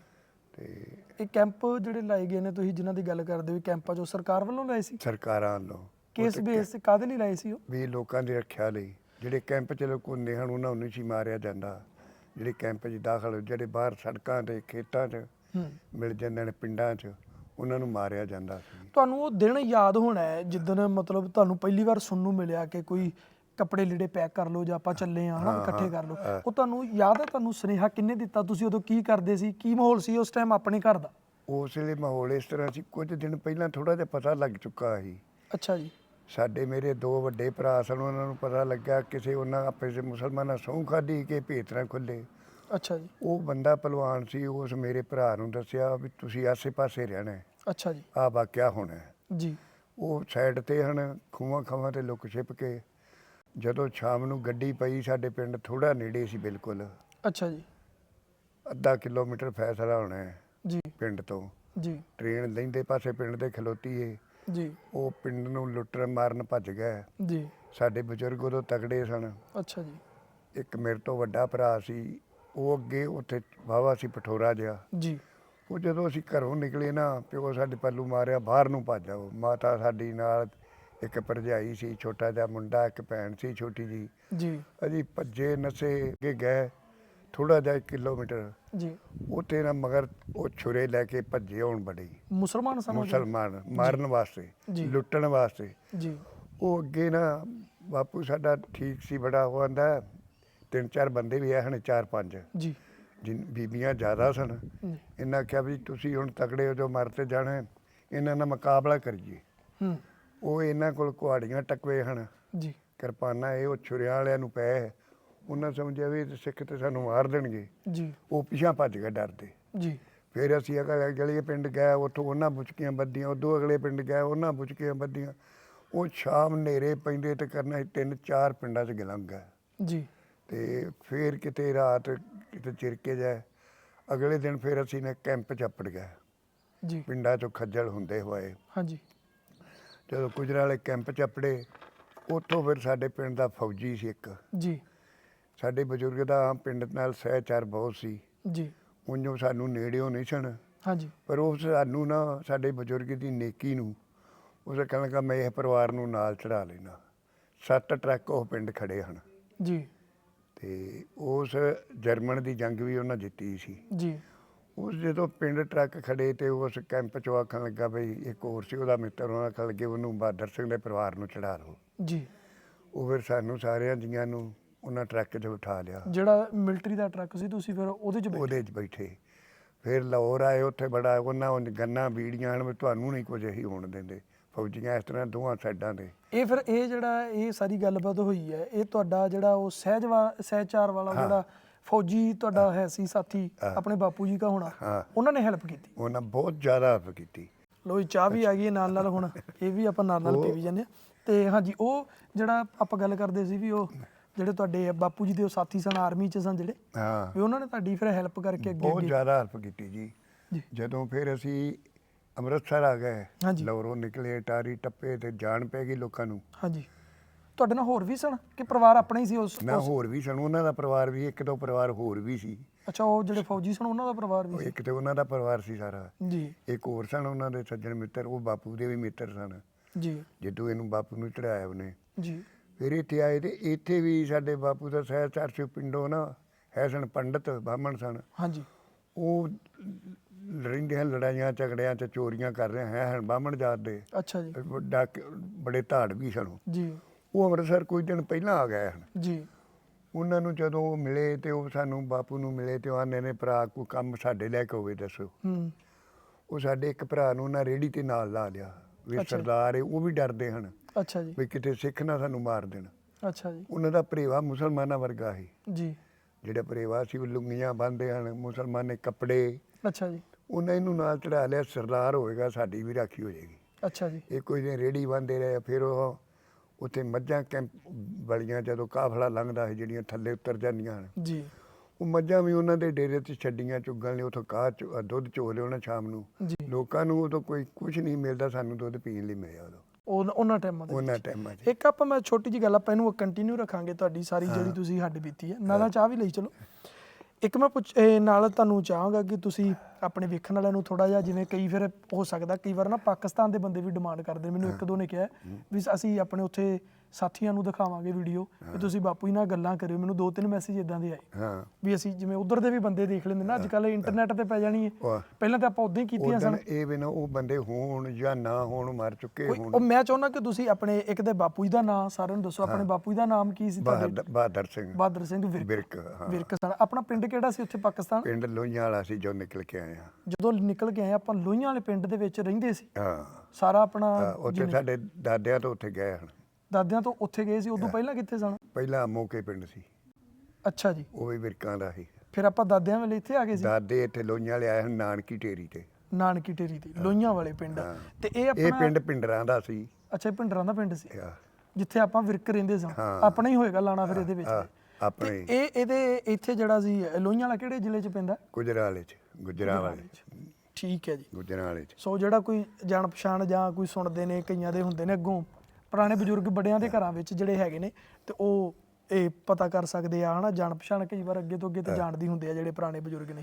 ਤੇ ਇਹ ਕੈਂਪ ਜਿਹੜੇ ਲਾਏ ਗਏ ਨੇ ਤੁਸੀਂ ਜਿਨ੍ਹਾਂ ਦੀ ਗੱਲ ਕਰਦੇ ਹੋ ਕੈਂਪਾਂ 'ਚੋਂ ਸਰਕਾਰ ਵੱਲੋਂ ਲਾਏ ਸੀ? ਸਰਕਾਰਾਂ ਵੱਲੋਂ। ਕਿਸ ਬੇਸ ਤੇ ਕਾਹਦੇ ਲਈ ਲਾਏ ਸੀ ਉਹ? ਵੀ ਲੋਕਾਂ ਦੀ ਰੱਖਿਆ ਲਈ। ਜਿਹੜੇ ਕੈਂਪ 'ਚ ਲੋਕ ਹੁੰਦੇ ਹਨ ਉਹਨਾਂ ਨੂੰ ਨਹੀਂ ਸੀ ਮਾਰਿਆ ਜਾਂਦਾ। ਜਿਹੜੇ ਕੈਂਪ 'ਚ ਦਾਖਲ ਜਿਹੜੇ ਬਾਹਰ ਸੜਕਾਂ ਤੇ ਖੇਤਾਂ 'ਚ ਮਿਲ ਜਾਂਦੇ ਨੇ ਪਿੰਡਾਂ 'ਚ ਉਹਨਾਂ ਨੂੰ ਮਾਰਿਆ ਜਾਂਦਾ ਸੀ। ਤੁਹਾਨੂੰ ਉਹ ਦਿਨ ਯਾਦ ਹੋਣਾ ਹੈ ਜਿੱਦਣ ਮਤਲਬ ਤੁਹਾਨੂੰ ਪਹਿਲੀ ਵਾਰ ਸੁਣਨ ਨੂੰ ਮਿਲਿਆ ਕਿ ਕੋਈ ਕੱਪੜੇ ਲੀੜੇ ਪੈਕ ਕਰ ਲਓ ਜਾਂ ਆਪਾਂ ਚੱਲੇ ਆ ਹਨਾ ਇਕੱਠੇ ਕਰ ਲਓ। ਉਹ ਤੁਹਾਨੂੰ ਯਾਦ ਹੈ ਤੁਹਾਨੂੰ ਸੁਨੇਹਾ ਕਿੰਨੇ ਦਿੱਤਾ ਤੁਸੀਂ ਉਦੋਂ ਕੀ ਕਰਦੇ ਸੀ ਕੀ ਮਾਹੌਲ ਸੀ ਉਸ ਟਾਈਮ ਆਪਣੇ ਘਰ ਦਾ? ਉਸ ਵੇਲੇ ਮਾਹੌਲ ਇਸ ਤਰ੍ਹਾਂ ਸੀ ਕੁਝ ਦਿਨ ਪਹਿਲਾਂ ਥੋੜਾ ਜਿਹਾ ਪਤਾ ਲੱਗ ਚੁੱਕਾ ਸੀ। ਅੱਛਾ ਜੀ। ਸਾਡੇ ਮੇਰੇ ਦੋ ਵੱਡੇ ਭਰਾ ਸਨ ਉਹਨਾਂ ਨੂੰ ਪਤਾ ਲੱਗਾ ਕਿਸੇ ਉਹਨਾਂ ਆਪੇ ਦੇ ਮੁਸਲਮਾਨਾਂ ਸਹੁੰ ਖਾਧੀ ਕਿ ਭੇਤਰਾ ਖੁੱਲੇ। ਅੱਛਾ ਜੀ। ਉਹ ਬੰਦਾ ਪਹਿਲਵਾਨ ਸੀ ਉਸ ਮੇਰੇ ਭਰਾ ਨੂੰ ਦੱਸਿਆ ਵੀ ਤੁਸੀਂ ਆਸੇ-ਪਾਸੇ ਰਹਿਣਾ ਹੈ। ਅੱਛਾ ਜੀ। ਆਹ ਵਾਕਿਆ ਹੋਣਾ ਹੈ। ਜੀ। ਉਹ ਸਾਈਡ ਤੇ ਹਨ ਖੂਹਾਂ ਖਾਵਾਂ ਤੇ ਲੁੱਕ ਛਿਪ ਕੇ। ਜਦੋਂ ਸ਼ਾਮ ਨੂੰ ਗੱਡੀ ਪਈ ਸਾਡੇ ਪਿੰਡ ਥੋੜਾ ਨੇੜੇ ਸੀ ਬਿਲਕੁਲ। ਅੱਛਾ ਜੀ। ਅੱਧਾ ਕਿਲੋਮੀਟਰ ਫੈਸਲਾ ਹੋਣਾ ਹੈ ਜੀ। ਪਿੰਡ ਤੋਂ। ਜੀ। ਟ੍ਰੇਨ ਲੈਂਦੇ ਪਾਸੇ ਪਿੰਡ ਦੇ ਖਲੋਤੀ ਏ ਜੀ। ਉਹ ਪਿੰਡ ਨੂੰ ਲੁੱਟਣ ਮਾਰਨ ਭੱਜ ਗਿਆ ਜੀ। ਸਾਡੇ ਬਜ਼ੁਰਗ ਉਦੋਂ ਤਗੜੇ ਸਨ। ਅੱਛਾ ਜੀ। ਇੱਕ ਮੇਰੇ ਤੋਂ ਵੱਡਾ ਭਰਾ ਸੀ। ਉਹ ਅੱਗੇ ਉੱਥੇ ਵਾਹਵਾ ਸੀ ਪਠੋਰਾ ਜਿਹਾ। ਜੀ। ਉਹ ਜਦੋਂ ਅਸੀਂ ਘਰੋਂ ਨਿਕਲੇ ਨਾ ਪਿਓ ਸਾਡੇ ਪੱਲੂ ਮਾਰਿਆ ਬਾਹਰ ਨੂੰ ਭੱਜ ਆਓ। ਮਾਤਾ ਸਾਡੀ ਨਾਲ ਇੱਕ ਭਰਜਾਈ ਸੀ ਛੋਟਾ ਜਿਹਾ ਮੁੰਡਾ ਇੱਕ ਭੈਣ ਸੀ ਛੋਟੀ ਜੀ ਜੀ। ਅਸੀਂ ਭੱਜੇ ਨਸੇ ਕੇ ਗਏ। ਥੋੜਾ ਜਿਹਾ ਕਿਲੋਮੀਟਰ। ਜੀ। ਉੱਥੇ ਨਾ ਮਗਰ ਉਹ ਛੁਰੇ ਲੈ ਕੇ ਭੱਜੇ ਹੁਣ ਬੜੇ। ਮੁਸਲਮਾਨ ਉਹ ਜੀ? ਮੁਸਲਮਾਨ ਮਾਰਨ ਵਾਸਤੇ ਜੀ। ਲੁੱਟਣ ਵਾਸਤੇ। ਜੀ। ਉਹ ਅੱਗੇ ਨਾ ਬਾਪੂ ਸਾਡਾ ਠੀਕ ਸੀ ਬੜਾ ਉਹ ਆਂਦਾ ਤਿੰਨ ਚਾਰ ਬੰਦੇ ਵੀ ਆਏ ਹਨ ਚਾਰ ਪੰਜ। ਜੀ। ਜਿਨ ਬੀਬੀਆਂ ਜ਼ਿਆਦਾ ਸਨ। ਜੀ। ਇਹਨਾਂ ਕਿਹਾ ਵੀ ਤੁਸੀਂ ਹੁਣ ਤਕੜੇ ਹੋ ਜੋ ਮਰ ਤੇ ਜਾਣਾ ਹੈ, ਇਹਨਾਂ ਨਾਲ ਮੁਕਾਬਲਾ ਕਰੀਏ। ਹੂੰ। ਉਹ ਇਹਨਾਂ ਕੋਲ ਕੁਹਾੜੀਆਂ ਟਕਵੇ ਹਨ। ਜੀ। ਕਿਰਪਾਨਾਂ ਇਹ ਉਹ ਛੁਰਿਆਂ ਵਾਲਿਆਂ ਨੂੰ ਪਏ ਉਹਨਾਂ ਸਮਝਿਆ ਵੀ ਇਹ ਸਿੱਖ ਤੇ ਸਾਨੂੰ ਮਾਰ ਦੇਣਗੇ। ਜੀ। ਉਹ ਪਿਛਾਂ ਭੱਜ ਗਏ ਡਰਦੇ ਜੀ। ਫਿਰ ਅਸੀਂ ਅਗਲੇ ਗਲੀ ਪਿੰਡ ਗਏ ਉੱਥੋਂ ਉਹਨਾਂ ਬੁਚਕੀਆਂ ਬੱਦੀਆਂ ਉਦੋਂ ਅਗਲੇ ਪਿੰਡ ਗਏ ਉਹਨਾਂ ਬੁਚਕੀਆਂ ਬੱਦੀਆਂ ਉਹ ਸ਼ਾਮ ਹਨੇਰੇ ਪੈਂਦੇ ਤੇ ਕਰਨਾ ਤਿੰਨ ਚਾਰ ਪਿੰਡਾਂ 'ਚ ਗਲੰਗ ਹੈ। ਜੀ। ਤੇ ਫਿਰ ਕਿਤੇ ਰਾਤ ਕਿਤੇ ਚਿਰਕੇ ਜਾਏ ਅਗਲੇ ਦਿਨ ਫਿਰ ਅਸੀਂ ਨੇ ਕੈਂਪ 'ਚ ਅੱਪੜ ਗਏ। ਜੀ। ਪਿੰਡਾਂ 'ਚੋਂ ਖੱਜਲ ਹੁੰਦੇ ਹੋਏ। ਹਾਂਜੀ। ਜਦੋਂ ਗੁਜਰਾਂ ਵਾਲੇ ਕੈਂਪ 'ਚ ਅੱਪੜੇ ਉੱਥੋਂ ਫਿਰ ਸਾਡੇ ਪਿੰਡ ਦਾ ਫੌਜੀ ਸੀ ਇੱਕ। ਜੀ। ਸਾਡੇ ਬਜ਼ੁਰਗ ਦਾ ਪਿੰਡ ਨਾਲ ਸਹਿਚਾਰ ਬਹੁਤ ਸੀ। ਜੀ। ਉਂਝੋਂ ਸਾਨੂੰ ਨੇੜਿਓਂ ਨਹੀਂ ਸਨ। ਹਾਂਜੀ। ਪਰ ਉਹ ਸਾਨੂੰ ਨਾ ਸਾਡੇ ਬਜ਼ੁਰਗ ਦੀ ਨੇਕੀ ਨੂੰ ਉਸ ਕਹਿਣ ਲੱਗਾ ਮੈਂ ਇਹ ਪਰਿਵਾਰ ਨੂੰ ਨਾਲ ਚੜਾ ਲੈਣਾ ਸੱਤ ਟਰੱਕ ਉਹ ਪਿੰਡ ਖੜੇ ਹਨ। ਜੀ। ਤੇ ਉਸ ਜਰਮਨ ਦੀ ਜੰਗ ਵੀ ਉਹਨਾਂ ਜਿੱਤੀ ਸੀ। ਜੀ। ਉਸ ਜਦੋਂ ਪਿੰਡ ਟਰੱਕ ਖੜੇ ਤੇ ਉਸ ਕੈਂਪ ਚੋਂ ਆਖਣ ਲੱਗਾ ਬਈ ਇੱਕ ਹੋਰ ਸੀ ਉਹਦਾ ਮਿੱਤਰ ਉਹਨਾਂ ਆਖਣ ਲੱਗੇ ਉਹਨੂੰ ਬਹਾਦਰ ਸਿੰਘ ਦੇ ਪਰਿਵਾਰ ਨੂੰ ਚੜਾ ਲਓ। ਜੀ। ਉਹ ਫਿਰ ਸਾਨੂੰ ਸਾਰਿਆਂ ਜੀਆਂ ਨੂੰ ਉਹਨਾਂ ਟਰੱਕ 'ਚ ਬਿਠਾ ਲਿਆ। ਜਿਹੜਾ ਮਿਲਟਰੀ ਦਾ ਟਰੱਕ ਸੀ ਤੁਸੀਂ ਫਿਰ ਉਹਦੇ ਚ ਬੈਠੇ? ਉਹਦੇ 'ਚ ਬੈਠੇ। ਫਿਰ ਲਾਹੌਰ ਆਏ ਉੱਥੇ ਬੜਾ ਉਹਨਾਂ ਉਹ ਗੰਨਾ ਬੀੜੀਆਂ ਹਨ ਤੁਹਾਨੂੰ ਨਹੀਂ ਕੁਝ ਹੀ ਹੋਣ ਦਿੰਦੇ। ਫੌਜੀਆਂ ਇਸ ਤਰ੍ਹਾਂ ਦੋਹਾਂ ਸਾਈਡਾਂ ਤੇ। ਇਹ ਫਿਰ ਇਹ ਜਿਹੜਾ ਇਹ ਸਾਰੀ ਗੱਲਬਾਤ ਹੋਈ ਹੈ ਇਹ ਤੁਹਾਡਾ ਜਿਹੜਾ ਉਹ ਸਹਿਜਵਾ ਸਹਿਚਾਰ ਵਾਲਾ। ਜਿਹੜਾ ਫੌਜੀ ਤੁਹਾਡਾ ਹੈ ਸੀ ਸਾਥੀ। ਆਪਣੇ ਬਾਪੂ ਜੀ ਦਾ ਹੋਣਾ। ਉਹਨਾਂ ਨੇ ਹੈਲਪ ਕੀਤੀ? ਉਹਨਾਂ ਬਹੁਤ ਜ਼ਿਆਦਾ help ਕੀਤੀ। ਲੋ ਚਾਹ ਵੀ ਆ ਗਈ ਨਾਲ ਨਾਲ ਹੁਣ ਇਹ ਵੀ ਆਪਾਂ ਨਾਲ ਨਾਲ ਪੀ ਵੀ ਜਾਂਦੇ ਤੇ ਹਾਂਜੀ ਉਹ ਜਿਹੜਾ ਆਪਾਂ ਗੱਲ ਕਰਦੇ ਸੀ ਵੀ ਉਹ ਜਿਹੜੇ ਤੁਹਾਡੇ ਬਾਪੂ ਜੀ ਦੇ ਉਹ ਸਾਥੀ ਸਨ ਆਰਮੀ ਚ ਸਨ ਜਿਹੜੇ ਹਾਂ। ਵੀ ਉਹਨਾਂ ਨੇ ਤੁਹਾਡੀ ਫਿਰ ਹੈਲਪ ਕਰਕੇ ਅੱਗੇ ਬਹੁਤ ਜ਼ਿਆਦਾ ਹੈਲਪ ਕੀਤੀ ਜੀ। ਜਦੋਂ ਫਿਰ ਅਸੀਂ ਅੰਮ੍ਰਿਤਸਰ ਆ ਗਏ। ਲਾਹੌਰੋਂ ਨਿਕਲੇ ਟਾਰੀ ਟੱਪੇ ਤੇ ਜਾਣ ਪੈ ਗਈ ਲੋਕਾਂ ਨੂੰ। ਹਾਂਜੀ। ਤੁਹਾਡੇ ਨਾਲ ਹੋਰ ਵੀ ਸਨ ਕਿ ਪਰਿਵਾਰ ਆਪਣਾ ਹੀ ਸੀ ਉਸ ਨਾ ਹੋਰ ਵੀ ਸਨ। ਉਹਨਾਂ ਦਾ ਪਰਿਵਾਰ ਵੀ ਇੱਕ ਦੋ ਪਰਿਵਾਰ ਹੋਰ ਵੀ ਸੀ। ਅੱਛਾ ਉਹ ਜਿਹੜੇ ਫੌਜੀ ਸਨ ਉਹਨਾਂ ਦਾ ਪਰਿਵਾਰ ਵੀ ਸੀ? ਇੱਕ ਤੇ ਉਹਨਾਂ ਦਾ ਪਰਿਵਾਰ ਸੀ ਸਾਰਾ। ਜੀ। ਇੱਕ ਹੋਰ ਸਨ ਉਹਨਾਂ ਦੇ ਸੱਜਣ ਮਿੱਤਰ ਉਹ ਬਾਪੂ ਦੇ ਵੀ ਮਿੱਤਰ ਸਨ। ਜੀ। ਜਦੋਂ ਇਹਨੂੰ ਬਾਪੂ ਨੂੰ ਚੜਾਇਆ ਉਹਨੇ। ਜੀ। ਫਿਰ ਇੱਥੇ ਆਏ ਤੇ ਇੱਥੇ ਵੀ ਸਾਡੇ ਬਾਪੂ ਦਾ ਸਹਿਚਾਰ ਸੀ ਪਿੰਡੋਂ ਨਾ ਹੈ ਸਨ ਪੰਡਤ ਬਾਹਮਣ ਸਨ। ਹਾਂਜੀ। ਉਹ ਰਹਿੰਦੇ ਹਨ ਲੜਾਈਆਂ ਝਗੜਿਆਂ ਚ ਚੋਰੀਆਂ ਕਰ ਰਹੇ ਹੈ ਹਨ ਬਾਹਮਣ ਜਾਤ ਦੇ। ਅੱਛਾ ਜੀ। ਵੱਡਾ ਕ- ਬੜੇ ਧਾੜ ਵੀ ਸਨ। ਜੀ। ਉਹ ਅੰਮ੍ਰਿਤਸਰ ਕੁਝ ਦਿਨ ਪਹਿਲਾਂ ਆ ਗਏ ਹਨ। ਜੀ। ਉਹਨਾਂ ਨੂੰ ਜਦੋਂ ਉਹ ਮਿਲੇ ਤੇ ਉਹ ਸਾਨੂੰ ਬਾਪੂ ਨੂੰ ਮਿਲੇ ਤੇ ਆਨੇ ਨੇ ਭਰਾ ਕੋਈ ਕੰਮ ਸਾਡੇ ਲੈ ਕੇ ਹੋਵੇ ਦੱਸੋ। ਹੂੰ। ਉਹ ਸਾਡੇ ਇੱਕ ਭਰਾ ਨੂੰ ਨਾ ਰੇੜੀ ਤੇ ਨਾਲ ਲਾ ਲਿਆ। ਵੀ। ਸਰਦਾਰ ਏ ਉਹ ਵੀ ਡਰਦੇ ਹਨ। ਅੱਛਾ ਜੀ। ਵੀ ਕਿਤੇ ਸਿੱਖ ਨਾ ਸਾਨੂੰ ਮਾਰ ਦੇਣ। ਅੱਛਾ ਜੀ। ਉਹਨਾਂ ਦਾ ਭਰੇਵਾ ਮੁਸਲਮਾਨਾਂ ਵਰਗਾ ਸੀ। ਜੀ। ਜਿਹੜਾ ਭਰੇਵਾ ਸੀ ਉਹ ਲੁੰਗੀਆਂ ਬੰਨ੍ਹਦੇ ਹਨ ਮੁਸਲਮਾਨੇ ਕੱਪੜੇ। ਅੱਛਾ ਜੀ। ਉਹਨਾਂ ਇਹਨੂੰ ਨਾਲ ਚੜਾ ਲਿਆ ਸਰਦਾਰ ਹੋਏਗਾ ਸਾਡੀ ਵੀ ਰਾਖੀ ਹੋ ਜਾਏਗੀ। ਅੱਛਾ ਜੀ। ਇਹ ਕੋਈ ਦਿਨ ਰੇੜੀ ਬੰਦੇ ਰਹੇ ਫਿਰ ਉਹ ਉੱਥੇ ਮੱਝਾਂ ਕੈਂਪ ਵਾਲੀਆਂ ਜਦੋਂ ਕਾਫਲਾ ਲੰਘਦਾ ਹੈ ਜਿਹੜੀਆਂ ਥੱਲੇ ਉਤਰ ਜਾਂਦੀਆਂ ਹਨ। ਜੀ। ਉਹ ਮੱਝਾਂ ਵੀ ਉਹਨਾਂ ਦੇ ਡੇਰੇ ਤੇ ਛੱਡੀਆਂ ਚੁੱਗਣ ਲਈ ਉਥੋਂ ਕਾਹ ਚੋ- ਦੁੱਧ ਚੋ ਲਿਆਉਣਾ ਸ਼ਾਮ ਨੂੰ। ਲੋਕਾਂ ਨੂੰ ਉਦੋਂ ਕੋਈ ਕੁਝ ਨਹੀਂ ਮਿਲਦਾ ਸਾਨੂੰ ਦੁੱਧ ਪੀਣ ਲਈ ਮਿਲਿਆ ਉਦੋਂ। ਉਹ ਉਹਨਾਂ ਟਾਈਮਾਂ ਦੇ। ਉਹਨਾਂ ਟਾਈਮਾਂ 'ਚ ਇੱਕ ਆਪਾਂ ਮੈਂ ਛੋਟੀ ਜੀ ਗੱਲ ਆਪਾਂ ਇਹਨੂੰ ਕੰਟੀਨਿਊ ਰੱਖਾਂਗੇ ਤੁਹਾਡੀ ਸਾਰੀ ਜਿਹੜੀ ਤੁਸੀਂ ਹੱਡ ਬੀਤੀ ਹੈ। ਨਾਲਾ ਚਾਹ ਵੀ ਲਈ ਚਲੋ। ਇੱਕ ਮੈਂ ਪੁੱਛ ਇਹ ਨਾਲ ਤੁਹਾਨੂੰ ਚਾਹਾਂਗਾ ਕਿ ਤੁਸੀਂ ਆਪਣੇ ਵੇਖਣ ਵਾਲਿਆਂ ਨੂੰ ਥੋੜਾ ਜਿਹਾ ਜਿਵੇਂ ਕਈ ਫਿਰ ਹੋ ਸਕਦਾ ਕਈ ਵਾਰ ਨਾ ਪਾਕਿਸਤਾਨ ਦੇ ਬੰਦੇ ਵੀ ਡਿਮਾਂਡ ਕਰਦੇ ਮੈਨੂੰ ਇੱਕ ਦੋ ਨੇ ਕਿਹਾ ਵੀ ਅਸੀਂ ਆਪਣੇ ਉੱਥੇ ਸਾਥੀਆਂ ਨੂੰ ਦਿਖਾਵਾਂਗੇ ਵੀਡੀਓ ਵੀ ਤੁਸੀਂ ਬਾਪੂ ਜੀ ਨਾਲ ਗੱਲਾਂ ਕਰਿਓ। ਮੈਨੂੰ ਦੋ ਤਿੰਨ ਮੈਸੇਜ ਇਦਾਂ ਦੇ ਆਏ। ਹਾਂ। ਵੀ ਅਸੀਂ ਜਿਵੇਂ ਉਧਰ ਦੇ ਵੀ ਬੰਦੇ ਦੇਖ ਲੈਂਦੇ ਨਾ ਅੱਜ ਕੱਲ ਇੰਟਰਨੈਟ ਤੇ ਪੈ ਜਾਣੀ ਹੈ। ਪਹਿਲਾਂ ਤਾਂ ਆਪਾਂ ਉਦਾਂ ਹੀ ਕੀਤੀਆਂ ਸਨ। ਇਹ ਵੀ ਨਾ ਉਹ ਬੰਦੇ ਹੋਣ ਜਾਂ ਨਾ ਹੋਣ ਮਰ ਚੁੱਕੇ ਕੋਈ- ਉਹ ਹੋਣ ਮੈਂ ਚਾਹੁੰਦਾ ਕਿ ਤੁਸੀਂ ਆਪਣੇ ਇੱਕ ਤੇ ਬਾਪੂ ਜੀ ਦਾ ਨਾਮ ਸਾਰਿਆਂ ਨੂੰ ਦੱਸੋ ਆਪਣੇ ਬਾਪੂ ਜੀ ਦਾ ਨਾਮ ਕੀ ਸੀ ਤੁਹਾਡੇ? ਬਹਾਦਰ ਸਿੰਘ। ਬਹਾਦਰ ਸਿੰਘ ਵਿਰਕ। ਵਿਰਕ ਸਨ। ਆਪਣਾ ਪਿੰਡ ਕਿਹੜਾ ਸੀ ਉੱਥੇ ਪਾਕਿਸਤਾਨ? ਪਿੰਡ ਲੋਹੀਆਂ ਵਾਲਾ ਸੀ ਜੋ ਨਿਕਲ ਕੇ ਆਏ ਆ ਜਦੋਂ ਨਿਕਲ ਕੇ ਆਏ ਆਪਾਂ ਲੋਹੀਆਂ ਵਾਲੇ ਪਿੰਡ ਦੇ ਵਿੱਚ ਰਹਿੰਦੇ ਸੀ। ਹਾਂ। ਸਾਰਾ ਆਪਣਾ ਉੱਥੇ ਸਾਡੇ ਦਾਦਿਆਂ ਤੋਂ ਉੱਥੇ ਗਏ ਹਨ ਦਾਦਿਆਂ ਤੋਂ ਉੱਥੇ ਗਏ ਸੀ ਉਦੋਂ ਪਹਿਲਾਂ ਕਿੱਥੇ ਸਨ? ਪਹਿਲਾਂ ਮੋਕੇ ਪਿੰਡ ਸੀ। ਅੱਛਾ ਜੀ। ਉਹ ਵੀ ਵਿਰਕਾਂ ਦਾ ਸੀ। ਫਿਰ ਆਪਾਂ ਦਾਦਿਆਂ ਵੇਲੇ ਇੱਥੇ ਆ ਗਏ ਸੀ? ਦਾਦੇ ਇੱਥੇ ਲੋਹੀਆਂ ਵਾਲੇ ਆਏ ਹਨ ਨਾਨਕੀ ਢੇਰੀ ਤੇ। ਨਾਨਕੀ ਟੇਰੀ ਤੇ ਲੋਹੀਆਂ ਵਾਲੇ ਪਿੰਡ। ਹਾਂ। ਤੇ ਇਹ ਇਹ ਆਪਣਾ ਪਿੰਡ ਪਿੰਡਰਾਂ ਦਾ ਸੀ। ਅੱਛਾ ਇਹ ਪਿੰਡਰਾਂ ਦਾ ਪਿੰਡ ਸੀ? ਜਿੱਥੇ ਆਪਾਂ ਵਿਰਕ ਰਹਿੰਦੇ ਸਾਂ। ਹਾਂ। ਆਪਣਾ ਹੀ ਹੋਏਗਾ ਲਾਣਾ ਫਿਰ ਇਹਦੇ ਵਿੱਚ। ਹਾਂ, ਤੇ ਇਹ ਇਹਦੇ ਇੱਥੇ ਜਿਹੜਾ ਸੀ ਲੋਹੀਆਂ ਵਾਲਾ ਕਿਹੜੇ ਜ਼ਿਲ੍ਹੇ 'ਚ ਪੈਂਦਾ? ਗੁਜਰਾਲੇ ਚ ਗੁਜਰਾਵਾਲੇ ਚ ਠੀਕ ਹੈ ਜੀ। ਗੁਜਰਾਲੇ ਚ ਸੋ ਜਿਹੜਾ ਕੋਈ ਜਾਣ ਪਛਾਣ ਜਾਂ ਕੋਈ ਸੁਣਦੇ ਨੇ ਕਈਆਂ ਦੇ ਹੁੰਦੇ ਨੇ ਅੱਗੋਂ ਪੁਰਾਣੇ ਬਜ਼ੁਰਗ ਵੱਡਿਆਂ ਦੇ ਘਰਾਂ ਵਿੱਚ ਜਿਹੜੇ ਹੈਗੇ ਨੇ ਤੇ ਉਹ ਇਹ ਪਤਾ ਕਰ ਸਕਦੇ ਆ ਹਨਾ ਜਾਣ ਪਛਾਣ ਕਈ ਵਾਰ ਅੱਗੇ ਤੋਂ ਅੱਗੇ ਤੇ ਜਾਣਦੀ ਹੁੰਦੇ ਆ ਜਿਹੜੇ ਪੁਰਾਣੇ ਬਜ਼ੁਰਗ ਨੇ।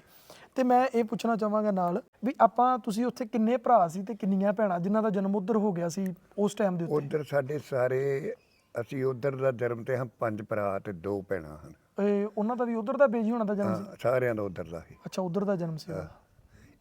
ਤੇ ਮੈਂ ਇਹ ਪੁੱਛਣਾ ਚਾਹਾਂਗਾ ਨਾਲ ਵੀ ਆਪਾਂ ਤੁਸੀਂ ਉੱਥੇ ਕਿੰਨੇ ਭਰਾ ਸੀ ਤੇ ਕਿੰਨੀਆਂ ਭੈਣਾਂ ਜਿਨ੍ਹਾਂ ਦਾ ਜਨਮ ਉੱਧਰ ਹੋ ਗਿਆ ਸੀ ਉਸ ਟਾਈਮ ਦੇ ਉੱਤੇ? ਉਧਰ ਸਾਡੇ ਸਾਰੇ ਅਸੀਂ ਉਧਰ ਦਾ ਜਨਮ ਤੇ ਹਾਂ ਪੰਜ ਭਰਾ ਤੇ ਦੋ ਭੈਣਾਂ ਹਨ। ਇਹ ਉਹਨਾਂ ਦਾ ਵੀ ਉੱਧਰ ਦਾ ਬੇਜੀ ਹੋਣਾ ਦਾ ਜਨਮ ਸੀ? ਹਾਂ, ਸਾਰਿਆਂ ਦਾ ਉਧਰ ਦਾ ਸੀ। ਅੱਛਾ ਉੱਧਰ ਦਾ ਜਨਮ ਸੀ। ਉਹਦਾ।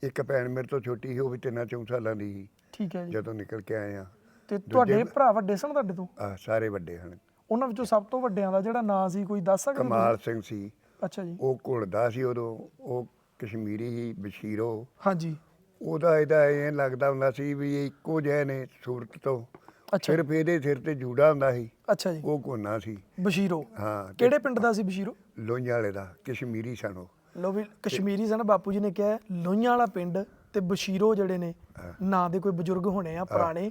ਇੱਕ ਭੈਣ ਮੇਰੇ ਤੋਂ ਛੋਟੀ ਸੀ ਉਹ ਵੀ ਤਿੰਨਾਂ ਚੌਂ ਸਾਲਾਂ ਦੀ ਸੀ। ਠੀਕ ਹੈ ਜੀ। ਜਦੋਂ ਨਿਕਲ ਕੇ ਆਏ ਆ ਤੇ ਤੁਹਾਡੇ ਭਰਾ ਵੱਡੇ ਸਨ ਤੁਹਾਡੇ ਤੋਂ? ਆਹ, ਸਾਰੇ ਵੱਡੇ ਹਨ। ਉਹਨਾਂ ਵਿੱਚੋਂ ਸਭ ਤੋਂ ਵੱਡਿਆਂ ਦਾ ਜਿਹੜਾ ਨਾਂ ਸੀ ਕੋਈ ਦੱਸ ਸਕਦੇ ਹੋ ਕਮਾਲ ਸਿੰਘ ਸੀ? ਅੱਛਾ ਜੀ। ਉਹ ਘੁਲਦਾ ਸੀ ਉਦੋਂ ਉਹ ਕਸ਼ਮੀਰੀ ਸੀ ਬਸ਼ੀਰੋ। ਹਾਂਜੀ। ਉਹਦਾ ਇਹਦਾ ਐਂ ਲੱਗਦਾ ਹੁੰਦਾ ਸੀ ਵੀ ਇਹ ਇੱਕੋ ਜਿਹੇ ਨੇ ਸੂਰਤ ਤੋਂ। ਅੱਛਾ ਸਿਰਫ ਇਹਦੇ ਸਿਰ ਤੇ ਜੂੜਾ ਹੁੰਦਾ ਸੀ। ਅੱਛਾ ਜੀ। ਉਹ ਕੋਨਾ ਸੀ। ਬਸ਼ੀਰੋ। ਹਾਂ ਤੇ ਕਿਹੜੇ ਪਿੰਡ ਦਾ ਸੀ ਬਸ਼ੀਰੋ? ਲੋਹੀਆਂ ਵਾਲੇ ਦਾ ਕਸ਼ਮੀਰੀ ਸਨ ਉਹ। ਲੋ ਵੀ ਕਸ਼ਮੀਰੀ ਸਨ ਬਾਪੂ ਜੀ ਨੇ ਕਿਹਾ ਲੋਹੀਆਂ ਵਾਲਾ ਪਿੰਡ ਤੇ ਬਸ਼ੀਰੋ ਜਿਹੜੇ ਨੇ ਨਾਂ ਦੇ ਕੋਈ ਬਜ਼ੁਰਗ ਹੋਣੇ ਆ ਪੁਰਾਣੇ।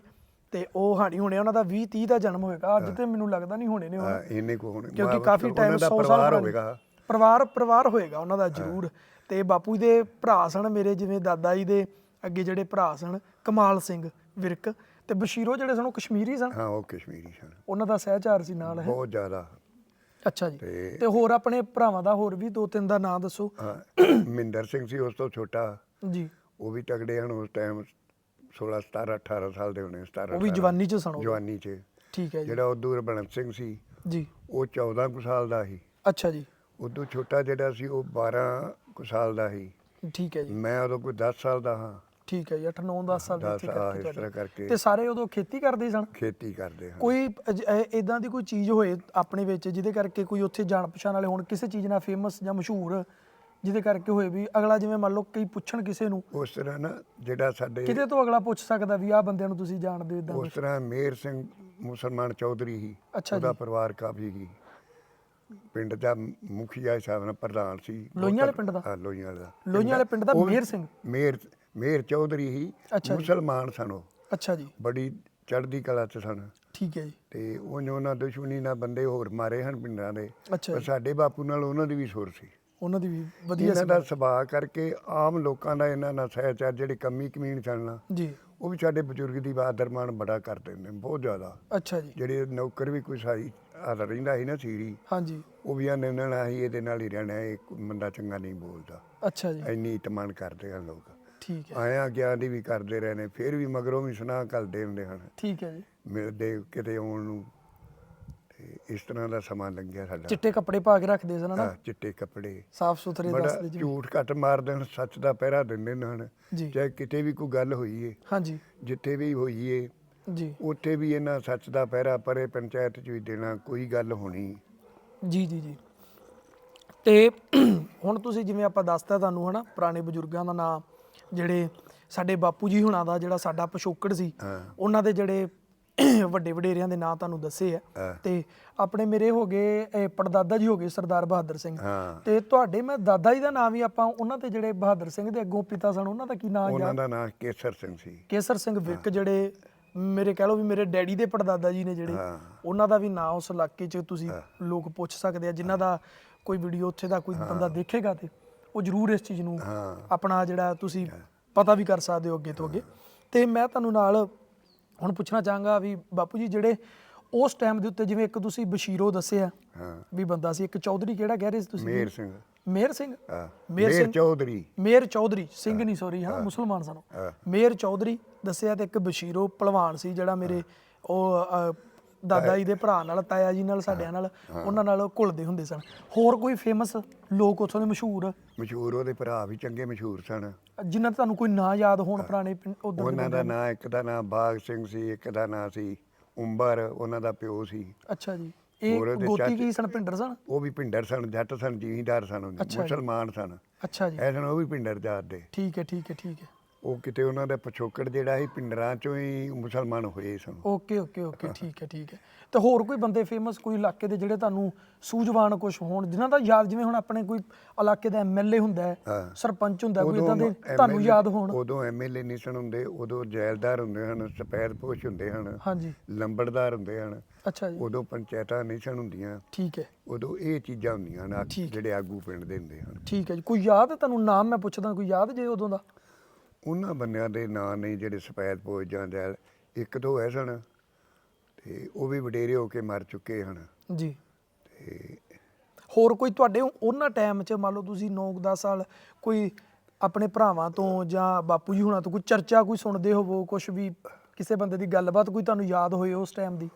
ਤੇ ਉਹ ਹਾਣੀ ਹੋਣੇ ਉਹਨਾਂ ਦਾ 20 30 ਦਾ ਜਨਮ ਹੋਏਗਾ। ਅੱਜ ਤੇ ਮੈਨੂੰ ਲੱਗਦਾ ਨਹੀਂ ਹੋਣੇ ਨੇ ਉਹ। ਇੰਨੇ ਕੋ ਹੁਣ। ਕਿਉਂਕਿ ਕਾਫੀ ਟਾਈਮ ਦਾ 100 ਸਾਲ ਪਰਿਵਾਰ ਹੋਵੇਗਾ। ਪਰਿਵਾਰ ਪਰਿਵਾਰ ਹੋਏਗਾ ਉਹਨਾਂ ਦਾ ਜ਼ਰੂਰ। ਤੇ ਬਾਪੂ ਜੀ ਦੇ ਭਰਾ ਸਨ ਮੇਰੇ ਜਿਵੇਂ ਦਾਦਾ ਜੀ ਦੇ ਅੱਗੇ ਜਿਹੜੇ ਭਰਾ ਸਨ ਕਮਾਲ ਸਿੰਘ ਵਿਰਕ ਤੇ ਬਸ਼ੀਰੋ ਜਿਹੜੇ ਸਨ ਉਹ ਕਸ਼ਮੀਰੀ ਸਨ। ਹਾਂ ਉਹ ਕਸ਼ਮੀਰੀ ਸਨ। ਉਹਨਾਂ ਦਾ ਸਹਿਚਾਰ ਸੀ ਨਾਲ ਹੈ। ਬਹੁਤ ਜ਼ਿਆਦਾ। ਅੱਛਾ ਜੀ। ਤੇ- ਹੋਰ ਆਪਣੇ ਭਰਾਵਾਂ ਦਾ ਹੋਰ ਵੀ ਦੋ ਤਿੰਨ ਦਾ ਨਾਂ ਦੱਸੋ। ਮਿੰਦਰ ਸਿੰਘ ਸੀ ਉਸ ਤੋਂ ਛੋਟਾ। ਜੀ। ਉਹ ਵੀ ਤਗੜੇ ਹਨ ਉਸ ਟਾਈਮ 16 17 18 ਸਾਲ ਦੇ ਹੋਣੇ 17 ਉਹ ਵੀ 18 ਜਵਾਨੀ ਚ ਸਨ ਉਹ। ਜਵਾਨੀ ਚ। ਠੀਕ ਹੈ ਜੀ। ਜਿਹੜਾ ਉਦੋਂ ਰਬਲਨ ਸਿੰਘ ਸੀ ਜੀ। ਉਹ 14 ਕੁ ਸਾਲ ਦਾ ਸੀ। ਅੱਛਾ ਜੀ। ਉਦੋਂ ਛੋਟਾ ਜਿਹੜਾ ਸੀ ਉਹ 12 ਕੁ ਸਾਲ ਦਾ ਸੀ। ਠੀਕ ਹੈ ਜੀ। ਮੈਂ ਉਦੋਂ ਕੋਈ 10 ਸਾਲ ਦਾ ਹਾਂ। ਠੀਕ ਹੈ ਜੀ 8 9 10 ਸਾਲ ਦੇ ਦਸ, ਇੱਥੇ ਹਾਂ, ਇਸ ਤਰ੍ਹਾਂ। ਕਰਕੇ। ਤੇ ਸਾਰੇ ਉਦੋਂ ਖੇਤੀ ਕਰਦੇ ਸਨ? ਖੇਤੀ ਕਰਦੇ ਹਾਂ। ਕੋਈ ਇਦਾਂ ਦੀ ਕੋਈ ਚੀਜ਼ ਹੋਏ ਆਪਣੇ ਵਿੱਚ ਜਿਹਦੇ ਕਰਕੇ ਕੋਈ ਉੱਥੇ ਜਾਣ ਪਛਾਣ ਵਾਲੇ ਹੋਣ ਕਿਸੇ ਚੀਜ਼ ਨਾਲ ਫੇਮਸ ਜਾਂ ਮਸ਼ਹੂਰ? ਜਿਹਦੇ ਕਰਕੇ ਹੋਏ ਵੀ ਅਗਲਾ ਜਿਵੇਂ ਮੰਨ ਲਓ ਕਈ ਪੁੱਛਣ ਕਿਸੇ ਨੂੰ ਉਸ ਤਰ੍ਹਾਂ ਨਾ ਜਿਹੜਾ ਸਾਡੇ ਕਿਤੇ ਤੋਂ ਅਗਲਾ ਪੁੱਛ ਸਕਦਾ ਵੀ ਆਹ ਬੰਦਿਆਂ ਨੂੰ ਤੁਸੀਂ ਜਾਣਦੇ ਹੋ ਇਦਾਂ ਉਸ ਤਰ੍ਹਾਂ ਮੇਰ ਸਿੰਘ ਮੁਸਲਮਾਨ ਚੌਧਰੀ ਅੱਛਾ ਉਹਦਾ। ਪਰਿਵਾਰ ਕਾਫੀ ਸੀ। ਪਿੰਡ ਦਾ ਮੁਖੀਆ ਹਿਸਾਬ ਨਾਲ ਪ੍ਰਧਾਨ ਸੀ। ਲੋਹੀਆਂ ਵਾਲੇ ਪਿੰਡ ਦਾ? ਹਾਂ ਲੋਹੀਆਂ ਵਾਲੇ ਦਾ। ਲੋਹੀਆਂ ਵਾਲੇ ਪਿੰਡ ਦਾ ਉਹ ਵੀ ਮੇਰ ਸਿੰਘ? ਮੇਰ ਮੇਰ ਚੌਧਰੀ ਹੀ ਅੱਛਾ ਜੀ। ਮੁਸਲਮਾਨ ਸਨ ਉਹ। ਅੱਛਾ ਜੀ। ਬੜੀ ਚੜ੍ਹਦੀ ਕਲਾ ਚ ਸਨ। ਠੀਕ ਹੈ ਜੀ। ਤੇ ਉਹ ਉਹਨਾਂ ਦੁਸ਼ਮਣੀ ਨਾਲ ਬੰਦੇ ਹੋਰ ਮਾਰੇ ਹਨ ਪਿੰਡਾਂ ਦੇ। ਅੱਛਾ ਪਰ ਜੀ। ਸਾਡੇ ਬਾਪੂ ਨਾਲ ਉਹਨਾਂ ਦੀ ਵੀ ਸੁਰ ਸੀ। ਉਹਨਾਂ ਦੀ ਵੀ ਵਧੀਆ ਇਹਨਾਂ ਦਾ ਸੁਭਾਅ ਕਰਕੇ ਆਮ ਲੋਕਾਂ ਦਾ ਇਹਨਾਂ ਨਾਲ ਸਹਿਚਾਰ ਜਿਹੜੇ ਕੰਮੀ ਕਮੀਨ ਚੱਲਣਾ ਜੀ। ਉਹ ਵੀ ਸਾਡੇ ਬਜ਼ੁਰਗ ਦੀ ਆਦਰ ਮਾਣ ਬੜਾ ਕਰਦੇ ਨੇ ਬਹੁਤ ਜ਼ਿਆਦਾ। ਅੱਛਾ ਜੀ। ਜਿਹੜੇ ਨੌਕਰ ਵੀ ਕੋਈ ਸਾਈ ਆ ਰਹਿੰਦਾ ਸੀ ਨਾ ਸੀਰੀ ਹਾਂਜੀ। ਉਹ ਵੀ ਆਨੇ ਉਹਨਾਂ ਨਾਲ ਹੀ ਇਹਦੇ ਨਾਲ ਹੀ ਰਹਿਣਾ ਇਹ ਬੰਦਾ ਚੰਗਾ ਨਹੀਂ ਬੋਲਦਾ। ਅੱਛਾ ਜੀ। ਇੰਨੀ ਇਤਮਾਨ ਕਰਦੇ ਹਨ ਲੋਕ। ਠੀਕ ਹੈ। ਆਇਆ ਗਿਆ ਦੀ ਵੀ ਕਰਦੇ ਰਹੇ ਨੇ ਫਿਰ ਵੀ ਮਗਰੋਂ ਵੀ ਸੁਨਾਹ ਕਰਦੇ ਹੁੰਦੇ ਹਨ। ਠੀਕ ਹੈ ਜੀ। ਮਿਲਦੇ ਕਿਤੇ ਆਉਣ ਨੂੰ ਤੇ ਇਸ ਤਰ੍ਹਾਂ ਦਾ ਸਮਾਂ ਲੰਘਿਆ ਸਾਡਾ। ਚਿੱਟੇ ਕੱਪੜੇ ਪਾ ਕੇ ਰੱਖਦੇ ਸਨ ਨਾ ਹਾਂ, ਚਿੱਟੇ ਕੱਪੜੇ। ਸਾਫ਼ ਸੁਥਰੇ ਬੜਾ ਦੱਸਦੇ ਜੀ। ਝੂਠ ਘੱਟ ਮਾਰਦੇ ਹਨ ਸੱਚ ਦਾ ਪਹਿਰਾ ਦਿੰਦੇ ਨੇ ਹਨ ਜੀ। ਚਾਹੇ ਕਿਤੇ ਵੀ ਕੋਈ ਗੱਲ ਹੋਈ ਏ ਹਾਂਜੀ। ਜਿੱਥੇ ਵੀ ਹੋਈ ਏ ਜੀ। ਉੱਥੇ ਵੀ ਇਹਨਾਂ ਸੱਚ ਦਾ ਪਹਿਰਾ ਪਰੇ ਪੰਚਾਇਤ ਚ ਵੀ ਦੇਣਾ ਕੋਈ ਗੱਲ ਹੋਣੀ। ਜੀ ਜੀ ਜੀ। ਤੇ ਹੁਣ ਤੁਸੀਂ ਜਿਵੇਂ ਆਪਾਂ ਦੱਸਤਾ ਤੁਹਾਨੂੰ ਹਨਾ ਪੁਰਾਣੇ ਬਜ਼ੁਰਗਾਂ ਦਾ ਨਾਮ ਜਿਹੜੇ ਸਾਡੇ ਬਾਪੂ ਜੀ ਹੁਣਾਂ ਦਾ ਜਿਹੜਾ ਸਾਡਾ ਪਿਛੋਕੜ ਸੀ ਹਾਂ। ਉਹਨਾਂ ਦੇ ਜਿਹੜੇ ਵੱਡੇ ਵਡੇਰਿਆਂ ਦੇ ਨਾਂ ਤੁਹਾਨੂੰ ਦੱਸੇ ਆ। ਤੇ ਆਪਣੇ ਮੇਰੇ ਹੋ ਗਏ ਇਹ ਪੜਦਾਦਾ ਜੀ ਹੋ ਗਏ ਸਰਦਾਰ ਬਹਾਦਰ ਸਿੰਘ। ਤੇ ਤੁਹਾਡੇ ਮੈਂ ਦਾਦਾ ਜੀ ਦਾ ਨਾਮ ਵੀ ਆਪਾਂ ਉਹਨਾਂ ਤੇ ਜਿਹੜੇ ਬਹਾਦਰ ਸਿੰਘ ਦੇ ਅੱਗੋਂ ਪਿਤਾ ਸਨ ਉਹਨਾਂ ਦਾ ਕੀ ਨਾਮ ਉਹਨਾਂ ਦਾ ਨਾਂ ਕੇਸਰ ਸਿੰਘ ਸੀ। ਕੇਸਰ ਸਿੰਘ ਵਿਰਕ ਜਿਹੜੇ ਮੇਰੇ ਕਹਿ ਲਓ ਵੀ ਮੇਰੇ ਡੈਡੀ ਦੇ ਪੜਦਾਦਾ ਜੀ ਨੇ ਜਿਹੜੇ। ਉਹਨਾਂ ਦਾ ਵੀ ਨਾਮ ਉਸ ਇਲਾਕੇ 'ਚ ਤੁਸੀਂ ਲੋਕ ਪੁੱਛ ਸਕਦੇ ਆ ਜਿਨ੍ਹਾਂ ਦਾ ਕੋਈ ਵੀਡੀਓ ਉੱਥੇ ਦਾ ਕੋਈ ਬੰਦਾ ਦੇਖੇਗਾ ਤੇ ਉਹ ਜ਼ਰੂਰ ਇਸ ਚੀਜ਼ ਨੂੰ। ਆਪਣਾ ਜਿਹੜਾ ਤੁਸੀਂ ਪਤਾ ਵੀ ਕਰ ਸਕਦੇ ਹੋ ਅੱਗੇ ਤੋਂ ਅੱਗੇ। ਤੇ ਮੈਂ ਤੁਹਾਨੂੰ ਨਾਲ ਹੁਣ ਪੁੱਛਣਾ ਚਾਹਾਂਗਾ ਵੀ ਬਾਪੂ ਜੀ ਜਿਹੜੇ ਉਸ ਟਾਈਮ ਦੇ ਉੱਤੇ ਜਿਵੇਂ ਇੱਕ ਤੁਸੀਂ ਬਸ਼ੀਰੋ ਦੱਸਿਆ ਹਾਂ। ਵੀ ਬੰਦਾ ਸੀ ਇੱਕ ਚੌਧਰੀ ਕਿਹੜਾ ਕਹਿ ਰਹੇ ਸੀ ਤੁਸੀਂ? ਮੇਰ ਸਿੰਘ। ਮੇਰ ਸਿੰਘ? ਹਾਂ। ਮੇਰ ਚੌਧਰੀ। ਮੇਰ ਚੌਧਰੀ। ਸਿੰਘ ਨਹੀਂ ਸੌਰੀ ਹਾਂ ਮੁਸਲਮਾਨ ਸਨ। ਮੇਰ ਚੌਧਰੀ ਦੱਸਿਆ ਤੇ ਇੱਕ ਬਸ਼ੀਰੋ ਪਹਿਲਵਾਨ ਸੀ ਜਿਹੜਾ ਮੇਰੇ ਉਹ ਦਾਦਾ ਜੀ ਦੇ ਭਰਾ ਨਾਲ ਤਾਇਆ ਜੀ ਨਾਲ ਸਾਡਿਆਂ ਨਾਲ ਉਹਨਾਂ ਨਾਲ ਘੁਲਦੇ ਹੁੰਦੇ ਸਨ। ਹੋਰ ਕੋਈ ਫੇਮਸ ਲੋਕ ਉੱਥੋਂ ਦੇ ਮਸ਼ਹੂਰ? ਮਸ਼ਹੂਰ ਉਹਦੇ ਭਰਾ ਵੀ ਚੰਗੇ ਮਸ਼ਹੂਰ ਸਨ। ਜਿਨ੍ਹਾਂ ਦਾ ਤੁਹਾਨੂੰ ਕੋਈ ਨਾਂ ਯਾਦ ਹੋਣ ਪੁਰਾਣੇ ਪਿੰਡ ਉਧਰ ਉਹਨਾਂ ਦਾ ਨਾਂ? ਇੱਕ ਦਾ ਨਾਂ ਬਾਗ ਸਿੰਘ ਸੀ ਇੱਕ ਦਾ ਨਾਂ ਸੀ ਉੰਬਰ ਉਹਨਾਂ ਦਾ ਪਿਓ ਸੀ। ਅੱਛਾ ਜੀ। ਇਹ ਗੋਤੀ ਕੀ ਸਨ? ਪਿੰਡਰ ਸਨ? ਉਹ ਵੀ ਪਿੰਡਰ ਸਨ ਜੱਟ ਸਨ ਜ਼ਿਮੀਂਦਾਰ ਸਨ। ਮੁਸਲਮਾਨ ਸਨ। ਅੱਛਾ ਜੀ। ਐਸਨ ਉਹ ਵੀ ਪਿੰਡਰ ਜਾਤ ਦੇ। ਠੀਕ ਹੈ ਠੀਕ ਹੈ ਠੀਕ ਹੈ। ਉਹ ਕਿਤੇ ਉਹਨਾਂ ਦਾ ਪਿਛੋਕੜ ਜਿਹੜਾ ਸੀ ਪਿੰਡਰਾਂ ਚੋਂ ਹੀ ਮੁਸਲਮਾਨ ਹੋਏ ਸਨ। ਓਕੇ ਓਕੇ ਓਕੇ ਠੀਕ ਹੈ ਠੀਕ ਹੈ। ਤੇ ਹੋਰ ਕੋਈ ਬੰਦੇ ਫੇਮਸ ਕੋਈ ਇਲਾਕੇ ਦੇ ਜਿਹੜੇ ਤੁਹਾਨੂੰ ਸੂਝਵਾਨ ਕੁਝ ਹੋਣ ਜਿਨ੍ਹਾਂ ਦਾ ਯਾਦ ਜਿਵੇਂ ਹੁਣ ਆਪਣੇ ਕੋਈ ਇਲਾਕੇ ਦਾ ਐਮਐਲਏ ਹੁੰਦਾ ਹੈ। ਸਰਪੰਚ ਹੁੰਦਾ ਕੋਈ ਇਦਾਂ ਦੇ ਤੁਹਾਨੂੰ ਯਾਦ ਹੋਣ? ਉਦੋਂ ਐਮਐਲਏ ਨਹੀਂ ਸਨ ਹੁੰਦੇ ਉਦੋਂ ਜੈਲਦਾਰ ਹੁੰਦੇ ਹਨ ਸਪੈਦ ਪੋਸ਼ ਹੁੰਦੇ ਹਨ ਹਾਂਜੀ। ਲੰਬੜਦਾਰ ਹੁੰਦੇ ਹਨ। ਅੱਛਾ ਜੀ। ਉਦੋਂ ਪੰਚਾਇਤਾਂ ਨਹੀਂ ਸਨ ਹੁੰਦੀਆਂ। ਠੀਕ ਹੈ। ਉਦੋਂ ਇਹ ਚੀਜ਼ਾਂ ਹੁੰਦੀਆਂ ਨਾ ਠੀਕ। ਜਿਹੜੇ ਆਗੂ ਪਿੰਡ ਦੇ ਹੁੰਦੇ ਹਨ। ਠੀਕ ਹੈ ਜੀ। ਕੋਈ ਯਾਦ ਤੁਹਾਨੂੰ ਨਾਮ ਮੈਂ ਪੁੱਛਦਾ ਕੋਈ ਯਾਦ ਜੇ ਉਦੋਂ ਦਾ? ਉਹਨਾਂ ਬੰਦਿਆਂ ਦੇ ਨਾਂ ਨਹੀਂ ਜਿਹੜੇ ਸਫੈਦ ਪੋਜ ਜਾਂ ਜੈਲ ਇੱਕ ਦੋ ਐ ਸਨ ਤੇ ਉਹ ਵੀ ਵਡੇਰੇ ਹੋ ਕੇ ਮਰ ਚੁੱਕੇ ਹਨ। ਜੀ। ਤੇ ਹੋਰ ਕੋਈ ਤੁਹਾਡੇ ਉਹਨਾਂ ਟਾਈਮ 'ਚ ਮੰਨ ਲਓ ਤੁਸੀਂ 9-10 ਸਾਲ ਕੋਈ ਆਪਣੇ ਭਰਾਵਾਂ ਤੋਂ ਜਾਂ ਬਾਪੂ ਜੀ ਹੁਣਾਂ ਤੋਂ ਕੋਈ ਚਰਚਾ ਕੋਈ ਸੁਣਦੇ ਹੋਵੋ ਕੁਝ ਵੀ ਕਿਸੇ ਬੰਦੇ ਦੀ ਗੱਲਬਾਤ ਕੋਈ ਤੁਹਾਨੂੰ ਯਾਦ ਹੋਏ ਉਸ ਟਾਈਮ ਦੀ?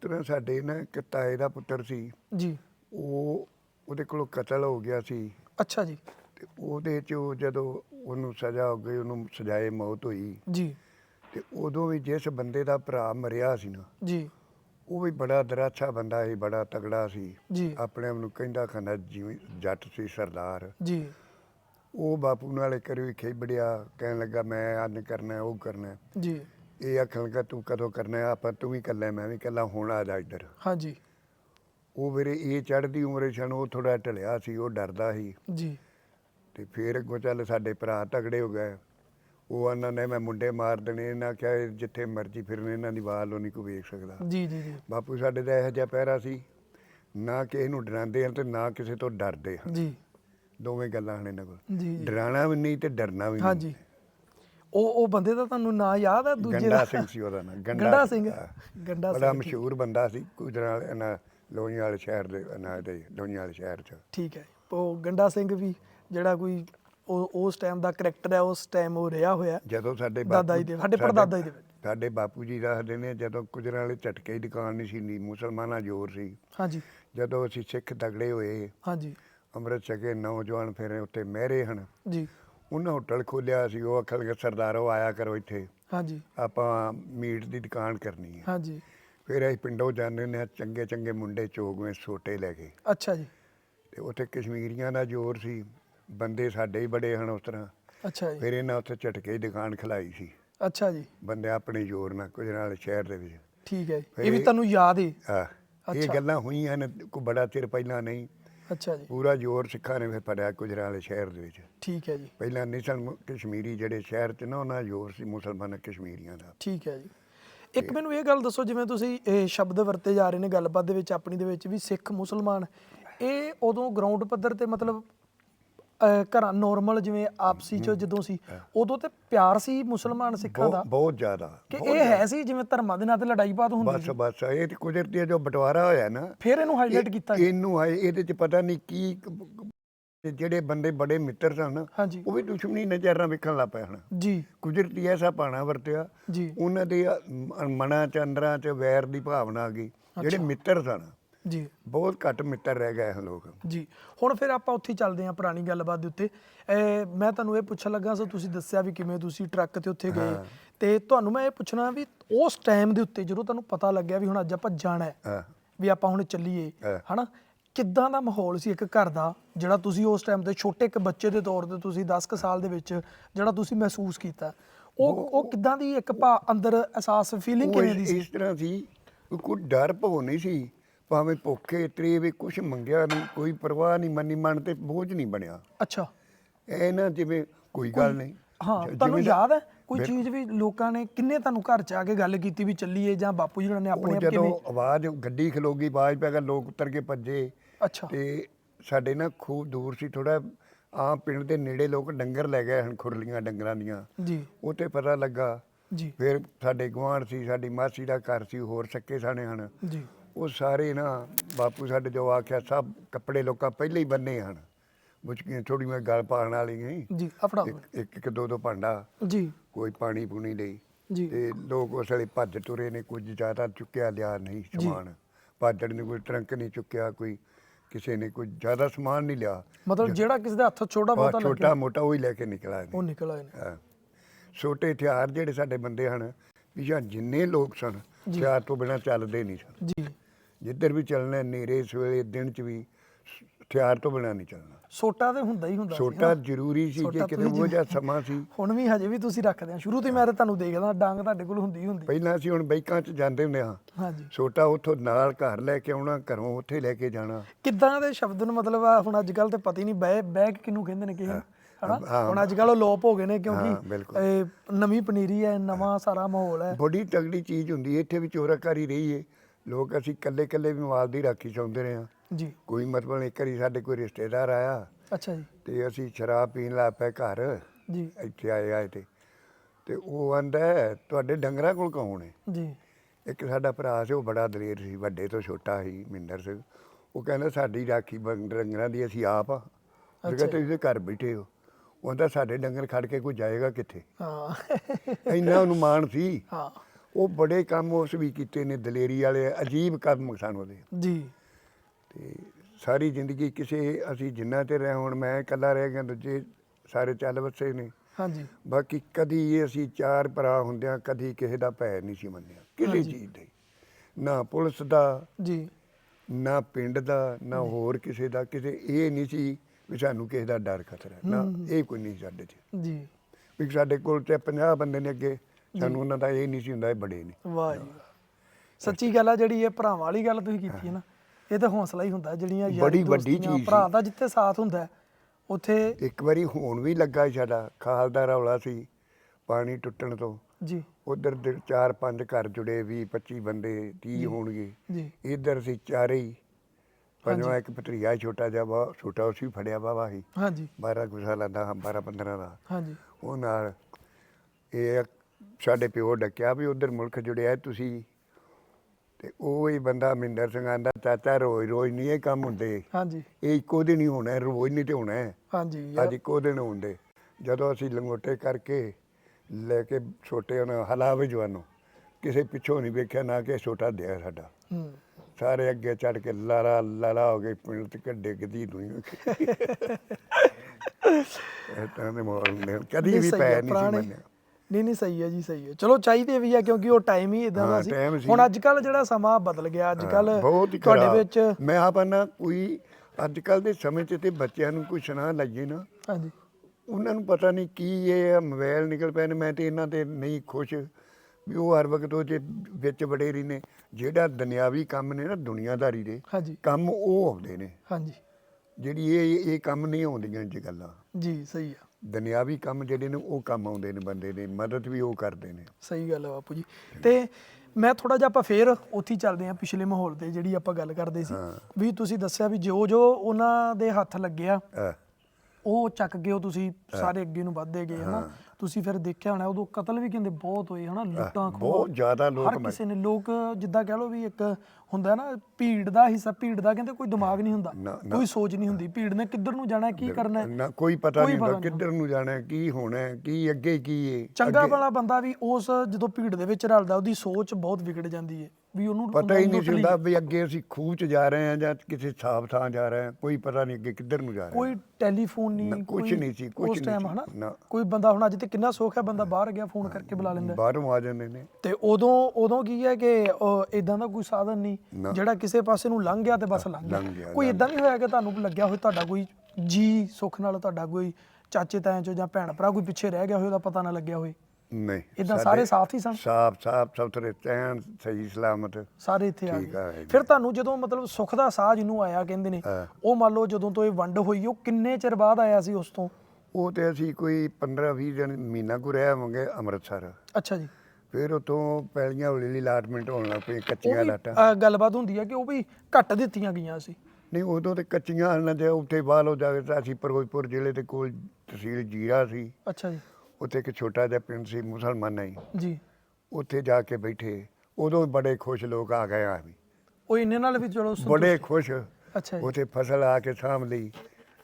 ਤਰ੍ਹਾਂ ਸਾਡੇ ਨਾ ਇੱਕ ਤਾਏ ਦਾ ਪੁੱਤਰ ਸੀ। ਜੀ। ਉਹ ਉਹਦੇ ਕੋਲੋਂ ਕਤਲ ਹੋ ਗਿਆ ਸੀ। ਅੱਛਾ ਜੀ। ਤੇ ਉਹਦੇ ਚ ਜਦੋਂ ਉਹਨੂੰ ਸਜ਼ਾ ਹੋ ਗਈ ਉਹਨੂੰ ਸਜ਼ਾਏ ਮੌਤ ਹੋਈ। ਜੀ। ਤੇ ਉਦੋਂ ਵੀ ਜਿਸ ਬੰਦੇ ਦਾ ਭਰਾ ਮਰਿਆ ਸੀ ਨਾ ਜੀ। ਉਹ ਵੀ ਬੜਾ ਦਰਾਛਾ ਬੰਦਾ ਸੀ ਬੜਾ ਤਗੜਾ ਸੀ। ਜੀ। ਆਪਣੇ ਆਪ ਨੂੰ ਕਹਿੰਦਾ ਖੰਦਾ ਜਿਵੇਂ ਜੱਟ ਸੀ ਸਰਦਾਰ। ਜੀ। ਉਹ ਬਾਪੂ ਨਾਲ ਇੱਕ ਵਾਰੀ ਖੇਬੜਿਆ ਕਹਿਣ ਲੱਗਾ ਮੈਂ ਅੰਨ ਕਰਨਾ ਉਹ ਕਰਨਾ। ਜੀ। ਇਹ ਆਖਣ ਲੱਗਾ ਤੂੰ ਕਦੋਂ ਕਰਨਾ? ਆਪਾਂ ਤੂੰ ਵੀ ਕੱਲਾ ਮੈਂ ਵੀ ਕੱਲਾ ਹੁਣ ਆ ਜਾ ਇੱਧਰ। ਹਾਂਜੀ ਉਹ ਵੀਰੇ ਇਹ ਚੜ੍ਹਦੀ ਉਮਰੇ ਸਨ ਉਹ ਥੋੜਾ ਢਲਿਆ ਸੀ ਉਹ ਡਰਦਾ ਸੀ। ਜੀ। ਤੇ ਫਿਰ ਅੱਗੋਂ ਚੱਲ ਸਾਡੇ ਭਰਾ ਤਗੜੇ ਹੋ ਗਏ। ਉਹ ਉਹਨਾਂ ਨੇ ਮੈਂ ਮੁੰਡੇ ਮਾਰ ਦੇਣੇ ਇਹਨਾਂ ਕਿਹਾ ਇਹ ਜਿੱਥੇ ਮਰਜ਼ੀ ਫਿਰਨ ਇਹਨਾਂ ਦੀ ਵਾਲ ਉਹ ਨਹੀਂ ਕੋਈ ਵੇਖ ਸਕਦਾ। ਜੀ ਜੀ ਜੀ। ਬਾਪੂ ਸਾਡੇ ਦਾ ਇਹੋ ਜਿਹਾ ਪਹਿਰਾ ਸੀ ਨਾ ਕਿਸੇ ਨੂੰ ਡਰਾਉਂਦੇ ਹਨ ਤੇ ਨਾ ਕਿਸੇ ਤੋਂ ਡਰਦੇ ਹਨ। ਜੀ। ਦੋਵੇਂ ਗੱਲਾਂ ਹਨ ਇਹਨਾਂ ਕੋਲ। ਜੀ। ਜੀ ਡਰਾਣਾ ਵੀ ਨਹੀਂ ਤੇ ਡਰਨਾ ਵੀ ਨਹੀਂ। ਹਾਂਜੀ। ਉਹ ਉਹ ਬੰਦੇ ਦਾ ਤੁਹਾਨੂੰ ਨਾਂ ਯਾਦ ਹੈ ਦੂਜੇ ਗੰਡਾ ਦਾ? ਸਿੰਘ ਸੀ ਉਹਦਾ ਨਾਂ ਗੰਡਾ ਸਿੰਘ ਹਾਂ। ਗੰਡਾ ਬੜਾ ਸਿੰਘ ਮਸ਼ਹੂਰ ਬੰਦਾ ਸੀ ਗੁਜਰਾਂ ਵਾਲੇ ਨਾ ਲੋਹੀਆਂ ਵਾਲੇ ਸ਼ਹਿਰ ਦੇ ਨਾ ਦੇ ਲੋਹੀਆਂ ਵਾਲੇ ਸ਼ਹਿਰ ਚ। ਠੀਕ ਹੈ। ਉਹ ਗੰਡਾ ਸਿੰਘ ਵੀ ਜਿਹੜਾ ਕੋਈ ਉਹ ਉਸ ਟਾਈਮ ਦਾ ਕਰੈਕਟਰ ਹੈ ਉਸ ਟਾਈਮ ਉਹ ਰਿਹਾ ਹੋਇਆ ਜਦੋਂ ਸਾਡੇ ਦਾਦਾ ਜੀ ਦੇ- ਸਾਡੇ ਪੜਦਾਦਾ ਜੀ ਦੇ ਵਿੱਚ। ਸਾਡੇ ਬਾਪੂ ਜੀ ਦੱਸਦੇ ਨੇ ਜਦੋਂ ਗੁਜਰਾਂ ਵਾਲੇ ਝਟਕੇ ਦੀ ਦੁਕਾਨ ਨਹੀਂ ਸੀ ਨੀ ਮੁਸਲਮਾਨਾਂ ਜ਼ੋਰ ਸੀ। ਹਾਂਜੀ। ਜਦੋਂ ਅਸੀਂ ਸਿੱਖ ਤਗੜੇ ਹੋਏ ਹਾਂਜੀ। ਅੰਮ੍ਰਿਤ ਛਕੇ ਨੌਜਵਾਨ ਫਿਰ ਉੱਤੇ ਮਹਿਰੇ ਹਨ। ਜੀ। ਉਹਨਾਂ ਹੋਟਲ ਖੋਲਿਆ ਸੀ ਉਹ ਅਖਲ ਕੇ ਸਰਦਾਰੋ ਆਇਆ ਕਰੋ ਇੱਥੇ। ਹਾਂਜੀ। ਆਪਾਂ ਮੀਟ ਦੀ ਦੁਕਾਨ ਕਰਨੀ ਹੈ। ਹਾਂਜੀ। ਫਿਰ ਅਸੀਂ ਪਿੰਡੋਂ ਜਾਂਦੇ ਨੇ ਚੰਗੇ ਚੰਗੇ ਮੁੰਡੇ ਚੋਗਵੇਂ ਸੋਟੇ ਲੈ ਕੇ। ਅੱਛਾ ਜੀ। ਤੇ ਉੱਥੇ ਕਸ਼ਮੀਰੀਆਂ ਦਾ ਜ਼ੋਰ ਸੀ। ਬੰਦੇ ਸਾਡੇ ਹੀ ਬੜੇ ਹਨ ਉਸ ਤਰ੍ਹਾਂ। ਅੱਛਾ ਜੀ। ਫਿਰ ਇਹਨਾਂ ਉੱਥੇ ਝਟਕੇ ਦੀ ਦੁਕਾਨ ਖਲਾਈ ਸੀ। ਅੱਛਾ ਜੀ। ਬੰਦੇ ਆਪਣੇ ਜ਼ੋਰ ਨਾਲ ਕੁਝ ਨਾਲ ਸ਼ਹਿਰ ਦੇ ਵਿੱਚ। ਠੀਕ ਹੈ ਜੀ। ਇਹ ਵੀ ਤੁਹਾਨੂੰ ਯਾਦ ਹੈ। ਆ ਇਹ ਅੱਛਾ। ਗੱਲਾਂ ਹੋਈਆਂ ਨੇ ਕੋਈ ਬੜਾ ਚਿਰ ਪਹਿਲਾਂ ਨਹੀਂ। ਅੱਛਾ ਜੀ। ਪੂਰਾ ਜ਼ੋਰ ਸਿੱਖਾਂ ਨੇ ਫਿਰ ਫੜਿਆ ਗੁਜਰਾਂ ਵਾਲੇ ਸ਼ਹਿਰ ਦੇ ਵਿੱਚ। ਠੀਕ ਹੈ ਜੀ। ਪਹਿਲਾਂ ਨਹੀਂ ਸਨ ਮੁ- ਕਸ਼ਮੀਰੀ ਜਿਹੜੇ ਸ਼ਹਿਰ 'ਚ ਨਾ ਉਹਨਾਂ ਦਾ ਜ਼ੋਰ ਸੀ ਮੁਸਲਮਾਨ ਕਸ਼ਮੀਰੀਆਂ ਦਾ। ਠੀਕ ਹੈ ਜੀ। ਇੱਕ ਮੈਨੂੰ ਇਹ ਗੱਲ ਦੱਸੋ ਜਿਵੇਂ ਤੁਸੀਂ ਇਹ ਸ਼ਬਦ ਵਰਤੇ ਜਾ ਰਹੇ ਨੇ ਗੱਲਬਾਤ ਦੇ ਵਿੱਚ ਆਪਣੀ ਦੇ ਵਿੱਚ ਵੀ ਸਿੱਖ ਮੁਸਲਮਾਨ ਇਹ ਉਦੋਂ ਗਰਾਊਂਡ ਪੱਧਰ ਤੇ ਮਤਲਬ ਅਹ, ਘਰਾਂ ਨਾਰਮਲ ਜਿਵੇਂ ਆਪਸੀ ਚ ਜਦੋਂ ਸੀ ਉਦੋਂ ਤੇ ਪਿਆਰ ਸੀ ਮੁਸਲਮਾਨ ਸਿੱਖਾਂ ਦਾ? ਬਹੁਤ ਬਹੁਤ ਜ਼ਿਆਦਾ। ਕਿ ਬਹੁਤ ਇਹ ਹੈ ਸੀ ਜਿਵੇਂ ਧਰਮਾਂ ਦੇ ਨਾਂ ਤੇ ਲੜਾਈ ਬਾਤ ਹੁੰਦੀ ਬਸ ਸੀ? ਬਸ ਇਹ ਤੇ ਕੁਦਰਤੀ ਹੈ ਜੋ ਬਟਵਾਰਾ ਹੋਇਆ ਨਾ ਫਿਰ ਇਹਨੂੰ ਹਾਈਲਾਈਟ ਕੀਤਾ ਗਿਆ। ਇਹਨੂੰ ਆਏ ਇਹਦੇ ਚ ਪਤਾ ਨਹੀਂ ਕੀ ਤੇ ਜਿਹੜੇ ਬੰਦੇ ਬੜੇ ਮਿੱਤਰ ਸਨ ਹਾਂਜੀ। ਉਹ ਵੀ ਦੁਸ਼ਮਣੀ ਨਜ਼ਰਾਂ ਵੇਖਣ ਲੱਗ ਪਏ ਹਨ। ਜੀ। ਕੁਦਰਤੀ ਐਸਾ ਪਾਣਾ ਵਰਤਿਆ ਜੀ। ਉਹਨਾਂ ਦੇ ਮ- ਮਨਾਂ ਚ ਅੰਦਰਾਂ ਚ ਵੈਰ ਦੀ ਭਾਵਨਾ ਆ ਗਈ। ਜਿਹੜੇ ਮਿੱਤਰ ਸਨ ਜੀ। ਬਹੁਤ ਘੱਟ ਮਿੱਤਰ ਰਹਿ ਗਏ ਹਨ ਲੋਕ। ਜੀ। ਹੁਣ ਫਿਰ ਆਪਾਂ ਉੱਥੇ ਚੱਲਦੇ ਹਾਂ ਪੁਰਾਣੀ ਗੱਲਬਾਤ ਦੇ ਉੱਤੇ। ਅਹ ਮੈਂ ਤੁਹਾਨੂੰ ਇਹ ਪੁੱਛਣ ਲੱਗਾ ਸੋ ਤੁਸੀਂ ਦੱਸਿਆ ਵੀ ਕਿਵੇਂ ਤੁਸੀਂ ਟਰੱਕ ਤੇ ਉੱਥੇ ਗਏ। ਤੇ ਤੁਹਾਨੂੰ ਮੈਂ ਇਹ ਪੁੱਛਣਾ ਵੀ ਉਸ ਟਾਈਮ ਦੇ ਉੱਤੇ ਜਦੋਂ ਤੁਹਾਨੂੰ ਪਤਾ ਲੱਗਿਆ ਵੀ ਹੁਣ ਅੱਜ ਆਪਾਂ ਜਾਣਾ ਹੈ ਹਾਂ। ਵੀ ਆਪਾਂ ਹੁਣ ਚੱਲੀਏ ਹਾਂ। ਹਨਾ? ਕਿੱਦਾਂ ਦਾ ਮਾਹੌਲ ਸੀ ਇੱਕ ਘਰ ਦਾ ਜਿਹੜਾ ਤੁਸੀਂ ਉਸ ਟਾਈਮ ਤੇ ਛੋਟੇ ਇੱਕ ਬੱਚੇ ਦੇ ਤੌਰ ਤੇ ਤੁਸੀਂ 10 ਕੁ ਸਾਲ ਦੇ ਵਿੱਚ ਜਿਹੜਾ ਤੁਸੀਂ ਮਹਿਸੂਸ ਕੀਤਾ? ਉਹ ਉਹ ਕਿੱਦਾਂ ਦੀ ਇੱਕ ਭਾ ਅੰਦਰ ਅਹਿਸਾਸ ਫੀਲਿੰਗ ਉਹ ਕਿਵੇਂ ਦੀ ਇਸ ਸੀ? ਇਸ ਤਰ੍ਹਾਂ ਸੀ ਕੋਈ ਡਰ ਭੋ ਨਹੀਂ ਸੀ। ਭਾਵੇਂ ਭੁੱਖੇ ਤ੍ਰੇਵੇ ਕੁਝ ਮੰਗਿਆ ਨਹੀਂ ਕੋਈ ਪਰਵਾਹ ਨਹੀਂ ਮੰਨੀ ਮਨ ਤੇ ਬੋਝ ਨਹੀਂ ਬਣਿਆ। ਅੱਛਾ। ਇਹ ਨਾ ਜਿਵੇਂ ਕੋਈ ਗੱਲ ਨਹੀਂ। ਹਾਂ ਤੁਹਾਨੂੰ ਦਾ- ਯਾਦ ਹੈ? ਕੋਈ ਚੀਜ਼ ਵੀ ਲੋਕਾਂ ਨੇ ਕਿੰਨੇ ਤੁਹਾਨੂੰ ਘਰ ਚ ਆ ਕੇ ਗੱਲ ਕੀਤੀ ਵੀ ਚੱਲੀਏ ਜਾਂ ਬਾਪੂ ਜੀ ਹੋਣਾ ਨੇ ਆਪਣੇ ਉਹ ਆਪ ਜਦੋਂ ਕਿਵੇਂ ਆਵਾਜ਼ ਗੱਡੀ ਖਲੋਗੀ ਆਵਾਜ਼ ਪੈ ਗਿਆ ਲੋਕ ਉਤਰ ਕੇ ਭੱਜੇ। ਅੱਛਾ। ਤੇ ਸਾਡੇ ਨਾ ਖੂਬ ਦੂਰ ਸੀ ਥੋੜਾ ਆਮ ਪਿੰਡ ਦੇ ਨੇੜੇ ਲੋਕ ਡੰਗਰ ਲੈ ਗਏ ਹਨ ਖੁਰਲੀਆਂ ਡੰਗਰਾਂ ਦੀਆਂ। ਜੀ। ਉੱਥੇ ਪਤਾ ਲੱਗਾ। ਜੀ। ਫਿਰ ਸਾਡੇ ਗੁਆਂਢ ਸੀ ਸਾਡੀ ਮਾਸੀ ਦਾ ਘਰ ਸੀ ਹੋਰ ਸੱਕੇ ਸਾਣੇ ਹਨ। ਜੀ। ਉਹ ਸਾਰੇ ਨਾ ਬਾਪੂ ਸਾਡੇ ਜੋ ਆਖਿਆ ਸਭ ਕੱਪੜੇ ਲੋਕਾਂ ਪਹਿਲੇ ਹੀ ਬੰਨੇ ਹਨ। ਮੁਚਕੀਆਂ ਥੋੜੀਆਂ ਗਲ ਪਾਣ ਵਾਲੀਆਂ ਹੀ। ਜੀ ਆਪਣਾ। ਇੱਕ ਇੱਕ ਦੋ ਦੋ ਭਾਂਡਾ। ਜੀ। ਕੋਈ ਪਾਣੀ ਪੂਣੀ ਲਈ ਜੀ। ਤੇ ਲੋਕ ਉਸ ਵੇਲੇ ਭੱਜ ਤੁਰੇ ਨੇ ਕੁਝ ਜ਼ਿਆਦਾ ਚੁੱਕਿਆ ਲਿਆ ਨਹੀਂ ਸਮਾਨ। ਭਾਜੜ ਨੇ ਕੋਈ ਟਰੰਕ ਨਹੀਂ ਚੁੱਕਿਆ ਕੋਈ ਕਿਸੇ ਨੇ ਕੋਈ ਜ਼ਿਆਦਾ ਸਮਾਨ ਨਹੀਂ ਲਿਆ। ਮਤਲਬ ਜਿਹੜਾ ਕਿਸੇ ਦੇ ਹੱਥ ਛੋਟਾ ਆਹ ਬਹੁਤਾ ਛੋਟਾ ਲੱਗਿਆ ਮੋਟਾ ਉਹ ਹੀ ਲੈ ਕੇ ਨਿਕਲਾ ਉਹ ਨਿਕਲ ਆਏ ਨੇ। ਹਾਂ। ਛੋਟੇ ਹਥਿਆਰ ਜਿਹੜੇ ਸਾਡੇ ਬੰਦੇ ਹਨ ਵੀ ਜਾਂ ਜਿੰਨੇ ਲੋਕ ਸਨ ਹਥਿਆਰ ਤੋਂ ਬਿਨਾ ਚੱਲਦੇ ਨਹੀਂ ਸਨ। ਜੀ। ਜਿੱਧਰ ਵੀ ਚੱਲਣਾ ਨੇਰੇ ਸਵੇਲੇ ਦਿਨ ਚ ਵੀ ਹਥਿਆਰ ਤੋਂ ਬਿਨਾ ਨਹੀਂ ਚੱਲਣਾ। ਛੋਟਾ ਤੇ ਹੁੰਦਾ ਹੀ ਹੁੰਦਾ ਸੀ। ਜ਼ਰੂਰੀ ਸੀ ਜੇ ਕਿਤੇ ਉਹ ਜਿਹਾ ਸਮਾਂ ਸੀ। ਹੁਣ ਵੀ ਹਜੇ ਵੀ ਤੁਸੀਂ ਰੱਖਦੇ ਆ। ਸ਼ੁਰੂ ਤੋਂ ਮੈਂ ਤਾਂ ਤੁਹਾਨੂੰ ਦੇਖਦਾ ਡਾਂਗ ਤੁਹਾਡੇ ਕੋਲ ਹੁੰਦੀ ਹੁੰਦੀ। ਪਹਿਲਾਂ ਅਸੀਂ ਹੁਣ ਬਾਈਕਾਂ 'ਚ ਜਾਂਦੇ ਹੁੰਦੇ ਹਾਂ। ਹਾਂਜੀ। ਛੋਟਾ ਉੱਥੋਂ ਨਾਲ ਘਰ ਲੈ ਕੇ ਆਉਣਾ ਘਰੋਂ ਉੱਥੇ ਲੈ ਕੇ ਜਾਣਾ। ਕਿੱਦਾਂ ਦੇ ਸ਼ਬਦ ਨੂੰ ਮਤਲਬ ਆ ਹੁਣ ਅੱਜ ਕੱਲ ਤੇ ਪਤਾ ਹੀ ਨਹੀਂ ਬਹਿ ਬੈਗ ਕਿਹਨੂੰ ਕਹਿੰਦੇ ਨੇ ਨੂੰ ਹਨਾ? ਹਾਂ। ਹੁਣ ਅੱਜ ਕੱਲ ਉਹ ਲੋਪ ਹੋ ਗਏ ਨੇ ਕਿਉਂਕਿ ਨਵੀਂ ਪਨੀਰੀ ਹੈ ਨਵਾਂ ਸਾਰਾ ਮਾਹੌਲ ਹੈ। ਬੜੀ ਤਗੜੀ ਚੀਜ਼ ਹੁੰਦੀ ਇੱਥੇ ਵੀ ਚੋਰਾਕਾਰੀ ਰਹੀ ਏ। ਲੋਕ ਅਸੀਂ ਕੱਲੇ ਕੱਲੇ ਵੀ ਮਾਲ ਦੀ ਰਾਖੀ ਚਾਹੁੰਦੇ ਰਹੇ ਹਾਂ। ਜੀ। ਕੋਈ ਮਤਲਬ ਇੱਕ ਵਾਰੀ ਸਾਡੇ ਕੋਈ ਰਿਸ਼ਤੇਦਾਰ ਆਇਆ। ਅੱਛਾ ਜੀ। ਤੇ ਅਸੀਂ ਸ਼ਰਾਬ ਪੀਣ ਲੱਗ ਪਏ ਘਰ। ਜੀ। ਇੱਥੇ ਆਏ ਆਏ ਤੇ। ਤੇ ਉਹ ਆਂਦਾ ਤੁਹਾਡੇ ਡੰਗਰਾਂ ਕੋਲ ਕੌਣ ਹੈ? ਜੀ। ਇੱਕ ਸਾਡਾ ਭਰਾ ਸੀ ਉਹ ਬੜਾ ਦਲੇਰ ਸੀ ਵੱਡੇ ਤੋਂ ਛੋਟਾ ਸੀ ਮਿੰਦਰ ਸਿੰਘ ਉਹ ਕਹਿੰਦਾ ਸਾਡੀ ਰਾਖੀ ਬੰ- ਡੰਗਰਾਂ ਦੀ ਅਸੀਂ ਆਪ ਆ। ਅੱਛਾ ਕਹਿੰਦਾ ਤੁਸੀਂ ਘਰ ਬੈਠੇ ਹੋ। ਉਹ ਕਹਿੰਦਾ ਸਾਡੇ ਡੰਗਰ ਖੜ ਕੇ ਕੋਈ ਜਾਏਗਾ ਕਿੱਥੇ? ਹਾਂ। ਇੰਨਾ ਉਹਨੂੰ ਮਾਣ ਸੀ। ਹਾਂ। ਉਹ ਬੜੇ ਕੰਮ ਉਸ ਵੀ ਕੀਤੇ ਨੇ ਦਲੇਰੀ ਵਾਲੇ ਅਜੀਬ ਕੰਮ ਸਨ ਉਹਦੇ। ਜੀ। ਤੇ ਸਾਰੀ ਜ਼ਿੰਦਗੀ ਕਿਸੇ ਅਸੀਂ ਜਿੰਨਾ ਤੇ ਰਹੇ ਹੁਣ ਮੈਂ ਇਕੱਲਾ ਰਹਿ ਗਿਆ ਦੂਜੇ ਸਾਰੇ ਚੱਲ ਵਸੇ ਨੇ। ਹਾਂਜੀ। ਬਾਕੀ ਕਦੀ ਇਹ ਅਸੀਂ ਚਾਰ ਭਰਾ ਹੁੰਦਿਆਂ ਕਦੀ ਕਿਸੇ ਦਾ ਭੈ ਨਹੀਂ ਸੀ ਮੰਨਿਆ ਕਿਸੇ। ਚੀਜ਼ ਦੇ। ਨਾ ਪੁਲਿਸ ਦਾ ਜੀ। ਨਾ ਪਿੰਡ ਦਾ ਨਾ ਹੋਰ ਕਿਸੇ ਦਾ ਕਿਸੇ ਇਹ ਨਹੀਂ ਸੀ ਵੀ ਸਾਨੂੰ ਕਿਸੇ ਦਾ ਡਰ ਖਤਰਾ ਨਾ। ਇਹ ਕੋਈ ਨਹੀਂ ਸਾਡੇ 'ਚ। ਜੀ। ਵੀ ਸਾਡੇ ਕੋਲ ਤੇ 50 ਬੰਦੇ ਨੇ ਅੱਗੇ। ਸਾਨੂੰ ਉਹਨਾਂ ਦਾ ਇਹ ਨਹੀਂ ਸੀ ਹੁੰਦਾ ਇਹ ਬੜੇ ਨੇ। ਵਾਹ ਜੀ ਵਾਹ। ਸੱਚੀ ਗੱਲ ਆ ਜਿਹੜੀ ਇਹ ਭਰਾਵਾਂ ਵਾਲੀ ਗੱਲ ਤੁਸੀਂ ਕੀਤੀ ਹੈ ਨਾ ਇਹ ਤਾਂ ਹੌਸਲਾ ਹੀ ਹੁੰਦਾ ਜਿਹੜੀਆਂ ਯਾਰੀ ਬੜੀ ਵੱਡੀ ਚੀਜ਼ ਭਰਾ। ਦਾ ਜਿੱਥੇ ਸਾਥ ਹੁੰਦਾ ਉੱਥੇ ਇੱਕ ਵਾਰੀ ਹੋਣ ਵੀ ਲੱਗਾ ਸਾਡਾ ਖਾਲ ਦਾ ਰੌਲਾ ਸੀ ਪਾਣੀ ਟੁੱਟਣ ਤੋਂ। ਜੀ। ਉਧਰ ਦੇ ਚਾਰ ਪੰਜ ਘਰ ਜੁੜੇ 20 25 ਬੰਦੇ 30 ਜੀ। ਹੋਣਗੇ। ਜੀ। ਇਧਰ ਸੀ ਚਾਰੇ ਹੀ। ਪੰਜਵਾਂ। ਇੱਕ ਭਤਰੀਆ ਛੋਟਾ ਜਿਹਾ ਵਾ ਛੋਟਾ ਉਸ ਵੀ ਫੜਿਆ ਬਾਵਾ ਸੀ। ਹਾਂਜੀ। 12 ਕੁ ਸਾਲਾਂ ਦਾ 12 15 ਦਾ। ਹਾਂਜੀ। ਉਹ ਨਾਲ ਇਹ ਸਾਡੇ ਪਿਓ ਡੱਕਿਆ ਵੀ ਉਧਰ ਮੁਲਕ ਜੁੜਿਆ ਤੁਸੀਂ। ਤੇ ਉਹ ਹੀ ਬੰਦਾ ਮਿੰਦਰ ਸਿੰਘ ਆਂਦਾ ਚਾਚਾ ਰੋਜ਼ ਰੋਜ਼ ਨਹੀਂ ਇਹ ਕੰਮ ਹੁੰਦੇ। ਹਾਂਜੀ। ਇਹ ਇੱਕੋ ਦਿਨ ਹੀ ਹੋਣਾ ਹੈ, ਰੋਜ਼ ਨਹੀਂ ਤੇ ਹੋਣਾ ਹੈ। ਹਾਂਜੀ ਅੱਜ ਇੱਕੋ ਦਿਨ ਹੁੰਦੇ। ਜਦੋਂ ਅਸੀਂ ਲੰਗੋਟੇ ਕਰਕੇ ਲੈ ਕੇ ਛੋਟੇ ਉਹਨਾਂ ਹਲਾਵੇ ਜਵਾਨੋਂ ਕਿਸੇ ਪਿੱਛੋਂ ਨਹੀਂ ਵੇਖਿਆ ਨਾ ਕਿ ਛੋਟਾ ਦਿਆ ਸਾਡਾ। ਹੂੰ। ਸਾਰੇ ਅੱਗੇ ਚੜ ਕੇ ਲਾਰਾ ਲਾਰਾ ਹੋ ਗਏ ਪਿੰਡ ਤੇ ਕੱਡੇ ਗਦੀ ਨੂੰ ਇਹ ਤਾਂ ਦੇ ਮੋਲ ਨੇ ਕਦੀ ਨਹੀਂ ਵੀ ਪੈ ਨਹੀਂ ਸੀ ਪੁਰਾਣੇ- ਮੰਨਿਆ ਨਹੀਂ ਨਹੀਂ ਸਹੀ ਹੈ ਜੀ ਸਹੀ ਹੈ। ਚਲੋ ਚਾਹੀਦੇ ਵੀ ਆ ਕਿਉਂਕਿ ਉਹ ਟਾਈਮ ਹੀ ਇਦਾਂ ਦਾ ਹਾਂ, ਸੀ। time ਸੀ। ਹੁਣ ਅੱਜ ਕੱਲ ਜਿਹੜਾ ਸਮਾਂ ਬਦਲ ਗਿਆ ਅੱਜ ਕੱਲ ਹਾਂ, ਬਹੁਤ ਹੀ ਤੁਹਾਡੇ ਖਰਾਬ। ਵਿੱਚ ਮੈਂ ਆਪ ਨਾ ਕੋਈ ਅੱਜ ਕੱਲ ਦੇ ਸਮੇਂ 'ਚ ਤੇ ਬੱਚਿਆਂ ਨੂੰ ਕੋਈ ਸੁਣਾ ਲਾਈਏ ਨਾ। ਹਾਂਜੀ। ਉਹਨਾਂ ਨੂੰ ਪਤਾ ਨਹੀਂ ਕੀ ਇਹ ਮੋਬਾਈਲ ਨਿਕਲ ਪਏ ਨੇ ਮੈਂ ਤੇ ਇਹਨਾਂ ਤੇ ਨਹੀਂ ਖੁਸ਼। ਵੀ ਉਹ ਹਰ ਵਕਤ ਉਹ 'ਚ ਵਿੱਚ ਵੜੇ ਰਹੀ ਨੇ ਜਿਹੜਾ ਦੁਨਿਆਵੀ ਕੰਮ ਨੇ ਨਾ ਦੁਨੀਆਦਾਰੀ ਦੇ ਹਾਂਜੀ। ਕੰਮ ਉਹ ਆਉਂਦੇ ਨੇ। ਹਾਂਜੀ। ਜਿਹੜੀ ਇਹ ਇਹ ਕੰਮ ਨਹੀਂ ਆਉਂਦੀਆਂ ਇਹ ਗੱਲਾਂ ਜੀ ਸਹੀ ਆ। ਦੁਨਿਆਵੀ ਕੰਮ ਜਿਹੜੇ ਨੇ ਉਹ ਕੰਮ ਆਉਂਦੇ ਨੇ ਬੰਦੇ ਦੇ ਮਦਦ ਵੀ ਉਹ ਕਰਦੇ ਨੇ। ਸਹੀ ਗੱਲ ਹੈ ਬਾਪੂ ਜੀ। ਤੇ ਮੈਂ ਥੋੜਾ ਜਿਹਾ ਆਪਾਂ ਫੇਰ ਉੱਥੇ ਹੀ ਚੱਲਦੇ ਹਾਂ ਪਿਛਲੇ ਮਾਹੌਲ ਤੇ ਜਿਹੜੀ ਆਪਾਂ ਗੱਲ ਕਰਦੇ ਸੀ। ਵੀ ਤੁਸੀਂ ਦੱਸਿਆ ਵੀ ਜੋ ਜੋ ਉਹਨਾਂ ਦੇ ਹੱਥ ਲੱਗਿਆ ਉਹ ਚੱਕ ਕੇ ਉਹ ਤੁਸੀਂ ਸਾਰੇ ਅੱਗੇ ਨੂੰ ਵੱਧਦੇ ਗਏ ਹਨਾ। ਤੁਸੀਂ ਫਿਰ ਦੇਖਿਆ ਹੋਣਾ ਉਦੋਂ ਕਤਲ ਵੀ ਕਹਿੰਦੇ ਬਹੁਤ ਹੋਏ ਹਨਾ ਲੁੱਟਾਂ ਖੋਹ ਬਹੁਤ ਜ਼ਿਆਦਾ ਲੋਕ ਹਰ ਕਿਸੇ ਨੇ ਲੋਕ ਜਿੱਦਾਂ ਕਹਿ ਲਓ ਵੀ ਇੱਕ ਹੁੰਦਾ ਨਾ ਭੀੜ ਦਾ ਹਿੱਸਾ ਭੀੜ ਦਾ ਕਹਿੰਦੇ ਕੋਈ ਦਿਮਾਗ ਨਹੀਂ ਹੁੰਦਾ। ਕੋਈ ਸੋਚ ਨਹੀਂ ਹੁੰਦੀ ਭੀੜ ਨੇ ਕਿੱਧਰ ਨੂੰ ਜਾਣਾ ਕੀ ਕਰਨਾ ਹੈ। ਨਾ ਕੋਈ ਪਤਾ ਨਹੀਂ ਹੁੰਦਾ ਕਿੱਧਰ ਨੂੰ ਜਾਣਾ ਹੈ, ਕੀ ਹੋਣਾ ਹੈ, ਕੀ ਅੱਗੇ ਕੀ ਹੈ ਚੰਗਾ ਵਾਲਾ ਬੰਦਾ ਵੀ ਉਸ ਜਦੋਂ ਭੀੜ ਦੇ ਵਿੱਚ ਰਲਦਾ ਉਹਦੀ ਸੋਚ ਬਹੁਤ ਵਿਗੜ ਜਾਂਦੀ ਹੈ ਵੀ ਉਹਨੂੰ ਪਤਾ ਹੀ ਨਹੀਂ ਸੀ। ਹੁੰਦਾ ਵੀ ਅੱਗੇ ਅਸੀਂ ਖੂਹ 'ਚ ਜਾ ਰਹੇ ਹਾਂ ਜਾਂ ਕਿਸੇ ਸਾਫ਼ ਥਾਂ ਜਾ ਰਹੇ ਹਾਂ ਕੋਈ ਪਤਾ ਨਹੀਂ ਅੱਗੇ ਕਿੱਧਰ ਨੂੰ ਜਾ ਰਹੇ ਕੋਈ ਟੈਲੀਫੋਨ ਨਹੀਂ ਕੋਈ ਨਹੀਂ ਸੀ, ਉਸ ਨਹੀਂ ਟਾਈਮ ਸੀ, ਹਨਾ। ਕੋਈ ਬੰਦਾ ਹੁਣ ਅੱਜ ਤੇ ਕਿੰਨਾ ਸੁੱਖ ਹੈ ਬੰਦਾ ਬਾਹਰ ਗਿਆ ਫੋਨ ਕਰਕੇ ਬੁਲਾ ਲੈਂਦਾ। ਬਾਹਰੋਂ ਆ ਜਾਂਦੇ ਨੇ ਤੇ ਉਦੋਂ ਉਦੋਂ ਕੀ ਹੈ ਕਿ ਇਦਾਂ ਦਾ ਕੋਈ ਸਾਧਨ ਨਹੀਂ। ਜਿਹੜਾ ਕਿਸੇ ਪਾਸੇ ਨੂੰ ਲੰਘ ਗਿਆ ਤੇ ਬਸ ਲੰਘ ਗਿਆ ਕੋਈ ਇਦਾਂ ਨਹੀਂ ਹੋਇਆ ਕਿ ਤੁਹਾਨੂੰ ਲੱਗਿਆ ਹੋਵੇ ਤੁਹਾਡਾ ਕੋਈ ਜੀ ਸੁੱਖ ਨਾਲ ਤੁਹਾਡਾ ਕੋਈ ਚਾਚੇ ਤਾਇਆਂ ਚੋਂ ਜਾਂ ਭੈਣ ਭਰਾ ਕੋਈ ਪਿੱਛੇ ਰਹਿ ਗਿਆ ਹੋਵੇ ਉਹਦਾ ਪਤਾ ਨਾ ਲੱਗਿਆ ਹੋਵੇ ਨਹੀਂ ਏਦਾਂ ਸਾਡੇ ਸਾਰੇ ਸਾਥ ਹੀ ਸਨ? ਸਾਫ਼ ਸਾਫ਼ ਸੁਥਰੇ ਚੈਨ ਸਹੀ ਸਲਾਮਤ। ਸਾਰੇ ਇੱਥੇ ਆ ਠੀਕ ਆ ਗਏ। ਫਿਰ ਤੁਹਾਨੂੰ ਜਦੋਂ ਮਤਲਬ ਸੁੱਖ ਦਾ ਸਾਹ ਜਿਹਨੂੰ ਆਇਆ ਕਹਿੰਦੇ ਨੇ ਹਾਂ। ਉਹ ਮੰਨ ਲਓ ਜਦੋਂ ਤੋਂ ਇਹ ਵੰਡ ਹੋਈ ਉਹ ਕਿੰਨੇ ਚਿਰ ਬਾਅਦ ਆਇਆ ਸੀ ਉਸ ਤੋਂ? ਉਹ ਤੇ ਅਸੀਂ ਕੋਈ 15 20 ਦਿਨ ਮਹੀਨਾ ਕੁ ਰਹਿ ਆਵਾਂਗੇ ਅੰਮ੍ਰਿਤਸਰ। ਅੱਛਾ ਜੀ। ਫਿਰ ਉਤੋਂ ਪੈਲੀਆਂ ਹੌਲੀ ਹੌਲੀ ਅਲਾਟਮੈਂਟ ਹੋਣ ਲੱਗ ਪਈ ਉਹ ਕੱਚੀਆਂ ਵੀ ਲਾਟਾਂ। ਅ, ਗੱਲਬਾਤ ਹੁੰਦੀ ਹੈ ਕਿ ਉਹ ਵੀ ਘੱਟ ਦਿੱਤੀਆਂ ਗਈਆਂ ਸੀ। ਨਹੀਂ ਉਦੋਂ ਤੇ ਕੱਚੀਆਂ ਹਨ ਤੇ ਉੱਥੇ ਬਾਹਰੋਂ ਜਾ ਕੇ ਤਾਂ ਅਸੀਂ ਫਿਰੋਜ਼ਪੁਰ ਜ਼ਿਲ੍ਹੇ ਦੇ ਕੋਲ ਤਹਿਸੀਲ ਜੀਰਾ ਸੀ। ਅੱਛਾ ਜੀ। ਉੱਥੇ ਇੱਕ ਛੋਟਾ ਜਿਹਾ ਪਿੰਡ ਸੀ ਮੁਸਲਮਾਨਾਂ ਹੀ। ਜੀ। ਉੱਥੇ ਜਾ ਕੇ ਬੈਠੇ ਉਦੋਂ ਬੜੇ ਖੁਸ਼ ਲੋਕ ਆ ਗਏ ਆ ਵੀ। ਉਹ ਇੰਨੇ ਨਾਲ ਵੀ ਚਲੋ ਸੰਤੁਸ਼ਟ- ਬੜੇ ਖੁਸ਼। ਅੱਛਾ ਜੀ। ਉੱਥੇ ਫਸਲ ਆ ਕੇ ਸਾਂਭ ਲਈ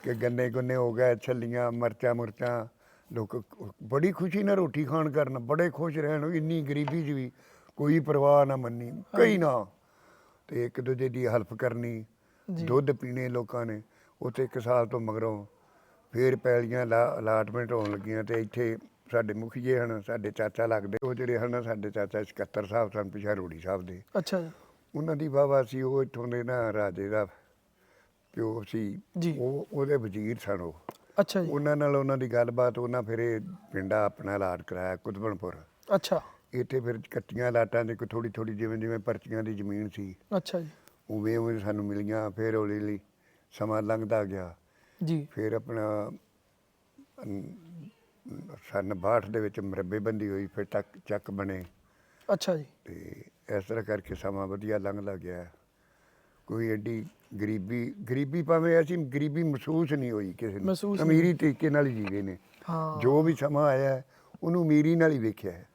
ਕਿ ਗੰਨੇ ਗੁੰਨੇ ਹੋ ਗਏ ਛੱਲੀਆਂ ਮਰਚਾਂ ਮੁਰਚਾਂ। ਲੋਕ ਬੜੀ ਖੁਸ਼ੀ ਨਾਲ ਰੋਟੀ ਖਾਣ ਕਰਨ ਬੜੇ ਖੁਸ਼ ਰਹਿਣ ਇੰਨੀ ਗਰੀਬੀ 'ਚ ਵੀ ਕੋਈ ਪਰਵਾਹ ਨਾ ਮੰਨੀ ਕਈ ਨਾ। ਤੇ ਇੱਕ ਦੂਜੇ ਦੀ ਹੈਲਪ ਕਰਨੀ ਜੀ। ਦੁੱਧ ਪੀਣੇ ਲੋਕਾਂ ਨੇ ਉੱਥੇ ਇੱਕ ਸਾਲ ਤੋਂ ਮਗਰੋਂ ਫੇਰ ਪੈਲੀਆਂ ਅਲਾਟਮੈਂਟ ਹੋਣ ਲੱਗੀਆਂ ਤੇ ਇੱਥੇ ਸਾਡੇ ਮੁਖੀਏ ਹਨ ਸਾਡੇ ਚਾਚਾ ਲੱਗਦੇ। ਉਹ ਜਿਹੜੇ ਹਨ ਸਾਡੇ ਚਾਚਾ ਸਕੱਤਰ ਸਾਹਿਬ ਸਨ ਪਿਛਾ ਰੋੜੀ ਸਾਹਿਬ ਦੇ। ਅੱਛਾ ਜੀ। ਉਹਨਾਂ ਦੀ ਵਾਵਾ ਸੀ ਉਹ ਇੱਥੋਂ ਦੇ ਨਾ ਰਾਜੇ ਦਾ ਪਿਓ ਸੀ। ਉਹ ਉਹਦੇ ਵਜ਼ੀਰ ਸਨ ਉਹ। ਅੱਛਾ ਜੀ। ਉਹਨਾਂ ਨਾਲ ਉਹਨਾਂ ਦੀ ਗੱਲਬਾਤ ਉਹਨਾਂ ਫਿਰ ਇਹ ਪਿੰਡਾ ਆਪਣਾ ਲਾਟ ਕਰਾਇਆ ਕੁਤਬਨਪੁਰ ਅੱਛਾ। ਇੱਥੇ ਫਿਰ ਕੱਟੀਆਂ ਲਾਟਾਂ ਦੇ ਕੋਈ ਥੋੜੀ ਥੋੜੀ ਜਿਵੇਂ ਜਿਵੇਂ ਪਰਚੀਆਂ ਦੀ ਜ਼ਮੀਨ ਸੀ। ਅੱਛਾ ਜੀ। ਉਵੇਂ ਉਵੇਂ ਸਾਨੂੰ ਮਿਲੀਆਂ ਫਿਰ ਹੌਲੀ ਹੌਲੀ ਸਮਾਂ ਲੰਘਦਾ ਗਿਆ। ਜੀ। ਫਿਰ ਆਪਣਾ ਸੰਨ 62 ਦੇ ਵਿੱਚ ਮਰੱਬੇਬੰਦੀ ਹੋਈ ਫਿਰ ਟੱਕ ਚੱਕ ਬਣੇ। ਅੱਛਾ ਜੀ। ਤੇ ਇਸ ਤਰ੍ਹਾਂ ਕਰਕੇ ਸਮਾਂ ਵਧੀਆ ਲੰਘਦਾ ਗਿਆ। ਕੋਈ ਐਡੀ ਗਰੀਬੀ ਗਰੀਬੀ ਭਾਵੇਂ ਅਸੀਂ ਗਰੀਬੀ ਮਹਿਸੂਸ ਨਹੀਂ ਹੋਈ ਕਿਸੇ ਨੂੰ ਅਮੀਰੀ ਤਰੀਕੇ ਨਾਲ ਹੀ ਜੀਵੇ ਨੇ। ਹਾਂ। ਜੋ ਵੀ ਸਮਾਂ ਆਇਆ ਉਹਨੂੰ ਅਮੀਰੀ ਨਾਲ ਹੀ ਵੇਖਿਆ ਹੈ।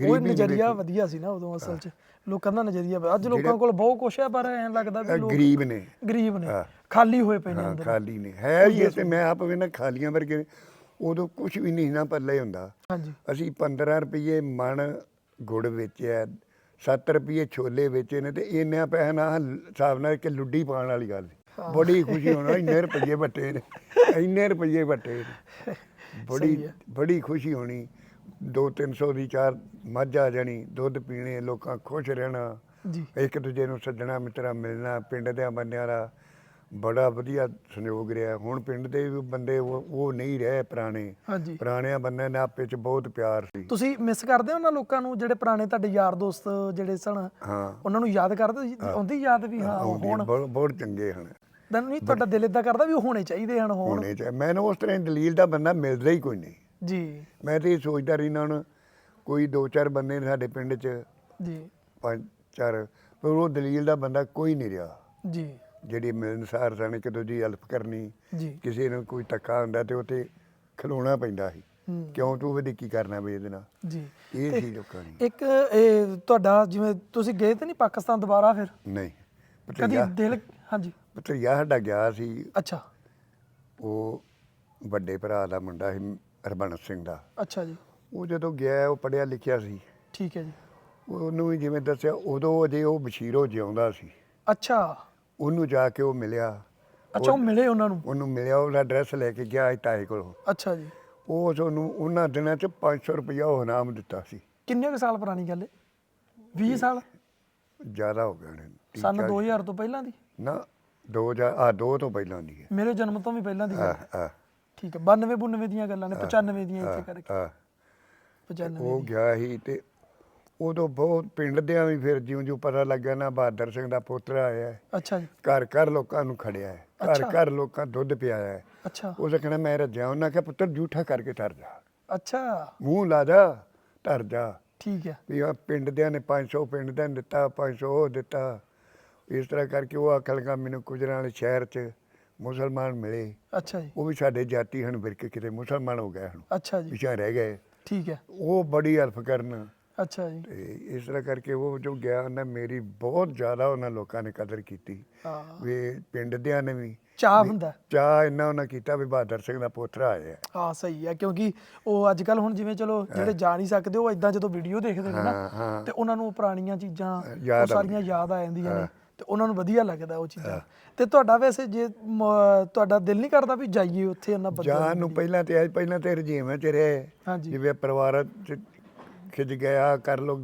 ਗਰੀਬੀ ਨਜ਼ਰੀਆ। ਵਧੀਆ ਸੀ ਨਾ ਉਦੋਂ ਅਸਲ 'ਚ। ਲੋਕਾਂ ਦਾ ਨਜ਼ਰੀਆ ਅੱਜ ਲੋਕਾਂ ਕੋਲ ਬਹੁਤ ਕੁਛ ਹੈ ਪਰ ਐਂ ਲੱਗਦਾ ਵੀ ਲੋਕ ਗਰੀਬ ਨੇ। ਗਰੀਬ ਨੇ। ਖਾਲੀ ਹੋਏ ਪਏ ਨੇ ਹਾਂ ਅੰਦਰ। ਖਾਲੀ ਨੇ। ਹੈ ਇਹ ਤੇ ਮੈਂ ਆਪ ਵੇਨਾ ਖਾਲੀਆਂ ਵਰਗੇ ਨੇ। ਉਦੋਂ ਕੁਝ ਵੀ ਨਹੀਂ ਨਾ ਪੱਲੇ ਹੁੰਦਾ। ਹਾਂਜੀ। ਅਸੀਂ 15 ਰੁਪਏ ਮਣ ਗੁੜ ਵੇਚਿਆ 7 ਰੁਪਏ ਛੋਲੇ ਵੇਚੇ ਨੇ ਤੇ ਇੰਨਿਆਂ ਪੈਸਾ ਨਾਲ ਹਿਸਾਬ ਨਾਲ ਕਿ ਲੁੱਡੀ ਪਾਉਣ ਵਾਲੀ ਗੱਲ ਸੀ। ਬੜੀ ਖੁਸ਼ੀ ਹੋਣਾ ਇੰਨੇ ਰੁਪਏ ਵੱਟੇ ਨੇ ਇੰਨੇ ਰੁਪਏ ਵੱਟੇ ਨੇ। ਬੜੀ ਹੈ। ਬੜੀ ਖੁਸ਼ੀ ਹੋਣੀ 2-300 ਦੀ ਚਾਰ ਮੱਝ ਆ ਜਾਣੀ ਦੁੱਧ ਪੀਣੇ ਲੋਕਾਂ ਖੁਸ਼ ਰਹਿਣਾ ਜੀ। ਇੱਕ ਦੂਜੇ ਨੂੰ ਸੱਜਣਾ ਮਿੱਤਰਾ ਮਿਲਣਾ ਪਿੰਡ ਦੇ ਬੰਦਿਆਂ ਦਾ ਬੜਾ ਵਧੀਆ ਸੰਯੋਗ ਰਿਹਾ। ਹੁਣ ਪਿੰਡ ਦੇ ਵੀ ਬੰਦੇ ਉਹ ਉਹ ਨਹੀਂ ਰਹੇ ਪੁਰਾਣੇ। ਹਾਂਜੀ। ਪੁਰਾਣਿਆਂ ਬੰਦਿਆਂ ਨਾਲ ਆਪੇ ਚ ਬਹੁਤ ਪਿਆਰ ਸੀ। ਤੁਸੀਂ ਮਿਸ ਕਰਦੇ ਹੋ ਉਹਨਾਂ ਲੋਕਾਂ ਨੂੰ ਜਿਹੜੇ ਪੁਰਾਣੇ ਤੁਹਾਡੇ ਯਾਰ ਦੋਸਤ ਜਿਹੜੇ ਸਨ? ਹਾਂ। ਉਹਨਾਂ ਨੂੰ ਯਾਦ ਕਰਦੇ ਹੋ? ਆਉਂਦੀ ਯਾਦ ਵੀ? ਹਾਂ ਉਹ ਆਉਂਦੀ ਹੁਣ। ਬਹੁਤ ਬਹੁਤ ਚੰਗੇ ਹਨ। ਤਾਂ ਨਹੀਂ ਤੁਹਾਡਾ ਦਿਲ ਇਦਾਂ ਕਰਦਾ ਵੀ ਉਹ ਹੋਣੇ ਚਾਹੀਦੇ ਹਨ ਹੋਣ? ਹੋਣੇ ਚਾਹੀਦੇ ਮੈਨੂੰ ਉਸ ਤਰ੍ਹਾਂ ਦੀ ਦਲੀਲ ਦਾ ਬੰਦਾ ਮਿਲਦਾ ਹੀ ਕੋਈ ਨਹੀਂ। ਜੀ। ਮੈਂ ਤੇ ਇਹ ਸੋਚਦਾ ਰਹਿਣਾ ਹੁਣ ਕੋਈ ਦੋ ਚਾਰ ਬੰਦੇ ਨੇ ਸਾਡੇ ਪਿੰਡ 'ਚ ਜੀ। ਪੰਜ ਚਾਰ ਪਰ ਉਹ ਦਲੀਲ ਦਾ ਬੰਦਾ ਕੋਈ ਨਹੀਂ ਰਿਹਾ। ਜੀ। ਜਿਹੜੀ ਮਿਲਨਸਾਰ ਸਨ ਦੂਜੀ ਦੀ ਹੈਲਪ ਕਰਨੀ ਜੀ। ਕਿਸੇ ਨੂੰ ਕੋਈ ਧੱਕਾ ਹੁੰਦਾ ਤੇ ਉਹ ਤੇ ਖਲੋਣਾ ਪੈਂਦਾ ਸੀ। ਕਿਉਂ ਤੂੰ ਉਹਦੀ ਕੀ ਕਰਨਾ ਵੀ ਇਹਦੇ ਨਾਲ? ਜੀ। ਇਹ ਸੀ ਲੋਕਾਂ ਦੀ। ਇੱਕ ਇਹ ਤੁਹਾਡਾ ਜਿਵੇਂ ਤੁਸੀਂ ਗਏ ਤੇ ਨਹੀਂ ਪਾਕਿਸਤਾਨ ਦੁਬਾਰਾ ਫਿਰ? ਨਹੀਂ। ਕਦੀ ਦਿਲ ਹਾਂਜੀ। ਭਤੀਜਾ ਸਾਡਾ ਗਿਆ ਸੀ। ਅੱਛਾ। ਉਹ ਵੱਡੇ ਭਰਾ ਦਾ ਮੁੰਡਾ ਸੀ ਹਰਬੰਸ ਸਿੰਘ ਦਾ। ਅੱਛਾ ਜੀ। ਉਹ ਜਦੋਂ ਗਿਆ ਉਹ ਪੜਿਆ ਲਿਖਿਆ ਸੀ। ਠੀਕ ਹੈ ਜੀ। ਉਹਨੂੰ ਜਿਵੇਂ ਦੱਸਿਆ ਉਦੋਂ ਅਜੇ ਉਹ ਬਸ਼ੀਰੋ ਜਿਉਂਦਾ ਸੀ। ਅੱਛਾ। ਉਹਨੂੰ ਜਾ ਕੇ ਉਹ ਮਿਲਿਆ। ਅੱਛਾ ਉਹ ਮਿਲੇ ਉਹਨਾਂ ਨੂੰ? ਉਹਨੂੰ ਮਿਲਿਆ ਉਹਦਾ ਐਡਰੈਸ ਲੈ ਕੇ ਗਿਆ ਤਾਏ ਕੋਲ। ਅੱਛਾ ਜੀ। ਉਹ ਤੁਹਾਨੂੰ ਉਹਨਾਂ ਦਿਨਾਂ 'ਚ 500 ਰੁਪਇਆ ਉਹ ਇਨਾਮ ਦਿੱਤਾ ਸੀ। ਕਿੰਨੇ ਕੁ ਸਾਲ ਪੁਰਾਣੀ ਗੱਲ ਹੈ 20 ਸਾਲ? ਜ਼ਿਆਦਾ ਹੋ ਗਏ ਨੇ ਤੀਹ ਸਨ ਚਾਲੀ। 2000 ਤੋਂ ਪਹਿਲਾਂ ਦੀ? ਨਾ 2000 ਆ ਦੋ ਤੋਂ ਪਹਿਲਾਂ ਦੀ ਹੈ। ਮੇਰੇ ਜਨਮ ਤੋਂ ਵੀ ਪਹਿਲਾਂ ਦੀ ਆ ਗੱਲ ਆ ਠੀਕ ਹੈ 92 92 ਦੀਆਂ ਗੱਲਾਂ ਨੇ 95 ਦੀਆਂ ਇੱਥੇ ਕਰਕੇ। ਆ 95 ਉਹ ਗਿਆ ਸੀ ਤੇ ਉਦੋਂ ਬਹੁਤ ਪਿੰਡ ਦਿਆਂ ਵੀ ਫਿਰ ਜਿਉਂ ਜਿਉਂ ਪਤਾ ਲੱਗਾ ਨਾ ਬਹਾਦਰ ਸਿੰਘ ਦਾ ਪੋਤਰਾ ਆਇਆ ਹੈ। ਅੱਛਾ ਜੀ। ਘਰ ਘਰ ਲੋਕਾਂ ਨੂੰ ਖੜਿਆ ਹੈ। ਘਰ ਅੱਛਾ। ਘਰ ਲੋਕਾਂ ਦੁੱਧ ਪਿਆਇਆ ਹੈ। ਅੱਛਾ। ਉਹ ਕਹਿੰਦਾ ਮੈਂ ਰੱਜਿਆ। ਉਹਨਾਂ ਕਿਹਾ ਪੁੱਤਰ ਝੂਠਾ ਕਰਕੇ ਧਰ ਜਾ। ਅੱਛਾ। ਮੂੰਹ ਲਾ ਜਾ ਧਰ ਜਾ। ਠੀਕ ਹੈ। ਵੀ ਆ ਪਿੰਡ ਦਿਆਂ ਨੇ 500 ਪਿੰਡ ਦਿਆਂ ਨੇ ਦਿੱਤਾ 500 ਉਹ ਦਿੱਤਾ। ਇਸ ਤਰ੍ਹਾਂ ਕਰਕੇ ਉਹ ਅਕਲਗਾ ਮੈਨੂੰ ਗੁਜਰਾਂ ਵਾਲੇ ਸ਼ਹਿਰ 'ਚ ਮੁਸਲਮਾਨ ਮਿਲੇ। ਅੱਛਾ ਜੀ। ਉਹ ਵੀ ਸਾਡੇ ਜਾਤੀ ਹਨ ਵਿਰਕ ਕਿਤੇ ਮੁਸਲਮਾਨ ਹੋ ਗਏ ਹਨ। ਅੱਛਾ ਜੀ। ਪਿਛਾ ਰਹਿ ਗਏ। ਠੀਕ ਹੈ। ਉਹ ਬੜੀ ਹੈਲਪ ਕਰਨ। ਅੱਛਾ ਜੀ। ਤੇ ਇਸ ਤਰ੍ਹਾਂ ਕਰਕੇ ਉਹ ਜੋ ਗਿਆ ਉਹਨੇ ਮੇਰੀ ਬਹੁਤ ਜ਼ਿਆਦਾ ਉਹਨਾਂ ਲੋਕਾਂ ਨੇ ਕਦਰ ਕੀਤੀ। ਹਾਂ। ਵੀ ਪਿੰਡ ਦਿਆਂ ਨੇ ਵੀ। ਚਾਹ ਹੁੰਦਾ। ਚਾਹ ਇੰਨਾ ਉਹਨਾਂ ਕੀਤਾ ਵੀ ਬਹਾਦਰ ਸਿੰਘ ਦਾ ਪੋਤਰਾ ਆਇਆ। ਹਾਂ ਸਹੀ ਹੈ ਕਿਉਂਕਿ ਉਹ ਅੱਜ ਕੱਲ ਹੁਣ ਜਿਵੇਂ ਚਲੋ ਜਿਹੜੇ ਜਾ ਨਹੀਂ ਸਕਦੇ ਉਹ ਇਦਾਂ ਜਦੋਂ ਵੀਡੀਓ ਦੇਖਦੇ ਨੇ ਹਾਂ, ਨਾ ਹਾਂ। ਤੇ ਉਹਨਾਂ ਨੂੰ ਪੁਰਾਣੀਆਂ ਚੀਜ਼ਾਂ ਉਹ ਸਾਰੀਆਂ ਯਾਦ ਆ ਜਾਂਦੀਆਂ ਨੇ ਤੇ ਉਹਨਾਂ ਨੂੰ ਵਧੀਆ ਲੱਗਦਾ ਉਹ ਚੀਜ਼ਾਂ। ਤੇ ਤੁਹਾਡਾ ਵੈਸੇ ਜੇ ਤੁਹਾਡਾ ਦਿਲ ਨਹੀਂ ਕਰਦਾ ਵੀ ਜਾਈਏ ਉੱਥੇ ਉਹਨਾਂ ਬੰਦਿਆਂ ਜਾਨ ਨੂੰ ਪਹਿਲਾਂ ਤੇ ਅੱਜ ਪਹਿਲਾਂ ਤੇ ਰਜੀਮ ਰਹੇ। ਹਾਂਜੀ। ਜਿਵੇਂ ਪਰਿਵਾਰ ਚ ਗਿਆ ਕਰ ਲੋ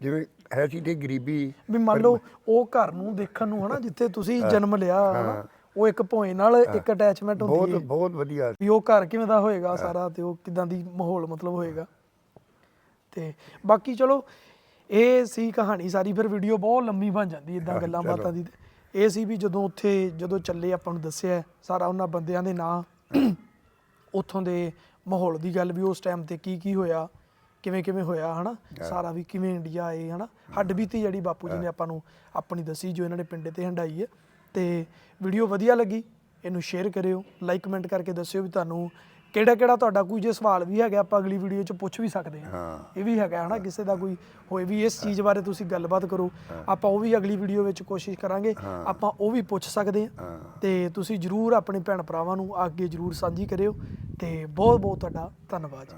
ਜਿਵੇਂ ਹੈ ਸੀ ਤੇ ਗਰੀਬੀ। ਵੀ ਮੰਨ ਲਓ ਉਹ ਘਰ ਨੂੰ ਦੇਖਣ ਨੂੰ ਹਨਾ ਜਿੱਥੇ ਤੁਸੀਂ ਜਨਮ ਲਿਆ ਹਨਾ ਉਹ ਇੱਕ ਭੋਏ ਨਾਲ ਇੱਕ ਅਟੈਚਮੈਂਟ ਹੁੰਦੀ ਬਹੁਤ ਹੈ ਬਹੁਤ ਵਧੀਆ। ਵੀ ਉਹ ਘਰ ਕਿਵੇਂ ਦਾ ਹੋਏਗਾ ਸਾਰਾ ਤੇ ਉਹ ਕਿਦਾਂ ਦੀ ਮਾਹੌਲ ਮਤਲਬ ਹੋਏਗਾ। ਤੇ ਬਾਕੀ ਚਲੋ ਇਹ ਸੀ ਕਹਾਣੀ ਸਾਰੀ ਫਿਰ ਵੀਡੀਓ ਬਹੁਤ ਲੰਮੀ ਬਣ ਜਾਂਦੀ ਇਦਾਂ ਗੱਲਾਂ। ਬਾਤਾਂ ਦੀ। ਇਹ ਸੀ ਵੀ ਜਦੋਂ ਉੱਥੇ ਜਦੋਂ ਚੱਲੇ ਆਪਾਂ ਨੂੰ ਦੱਸਿਆ ਸਾਰਾ ਉਹਨਾਂ ਬੰਦਿਆਂ ਦੇ ਨਾਂ ਉੱਥੋਂ ਦੇ ਮਾਹੌਲ ਦੀ ਗੱਲ ਵੀ ਉਸ ਟਾਈਮ ਤੇ ਕੀ ਕੀ ਹੋਇਆ। ਕਿਵੇਂ ਕਿਵੇਂ ਹੋਇਆ ਹਨਾ? ਸਾਰਾ ਵੀ ਕਿਵੇਂ ਇੰਡੀਆ ਆਏ ਹਨਾ? ਹੱਡ ਬੀਤੀ ਜਿਹੜੀ ਬਾਪੂ ਜੀ ਨੇ ਆਪਾਂ ਨੂੰ ਆਪਣੀ ਦੱਸੀ ਜੋ ਇਹਨਾਂ ਨੇ ਪਿੰਡ ਤੇ ਹੰਡਾਈ ਹੈ। ਤੇ ਵੀਡੀਓ ਵਧੀਆ ਲੱਗੀ ਇਹਨੂੰ ਸ਼ੇਅਰ ਕਰਿਓ ਲਾਈਕ ਕਮੈਂਟ ਕਰਕੇ ਦੱਸਿਓ ਵੀ ਤੁਹਾਨੂੰ ਕਿਹੜਾ ਕਿਹੜਾ ਤੁਹਾਡਾ ਕੋਈ ਜੇ ਸਵਾਲ ਵੀ ਹੈਗਾ ਆਪਾਂ ਅਗਲੀ ਵੀਡੀਓ 'ਚ ਪੁੱਛ ਵੀ ਸਕਦੇ ਹਾਂ। ਇਹ ਵੀ ਹੈਗਾ ਹਨਾ? ਕਿਸੇ ਦਾ ਕੋਈ ਹੋਏ ਵੀ ਇਸ ਚੀਜ਼ ਬਾਰੇ ਤੁਸੀਂ ਗੱਲਬਾਤ ਕਰੋ ਆਪਾਂ ਉਹ ਵੀ ਅਗਲੀ ਵੀਡੀਓ ਵਿੱਚ ਕੋਸ਼ਿਸ਼ ਕਰਾਂਗੇ ਆਪਾਂ ਉਹ ਵੀ ਪੁੱਛ ਸਕਦੇ ਹਾਂ। ਹਾਂ। ਤੇ ਤੁਸੀਂ ਜਰੂਰ ਆਪਣੇ ਭੈਣ ਭਰਾਵਾਂ ਨੂੰ ਅੱਗੇ ਜਰੂਰ ਸਾਂਝੀ ਕਰਿਓ ਤੇ ਬਹੁਤ ਬਹੁਤ ਤੁਹਾਡਾ ਧੰਨਵਾਦ।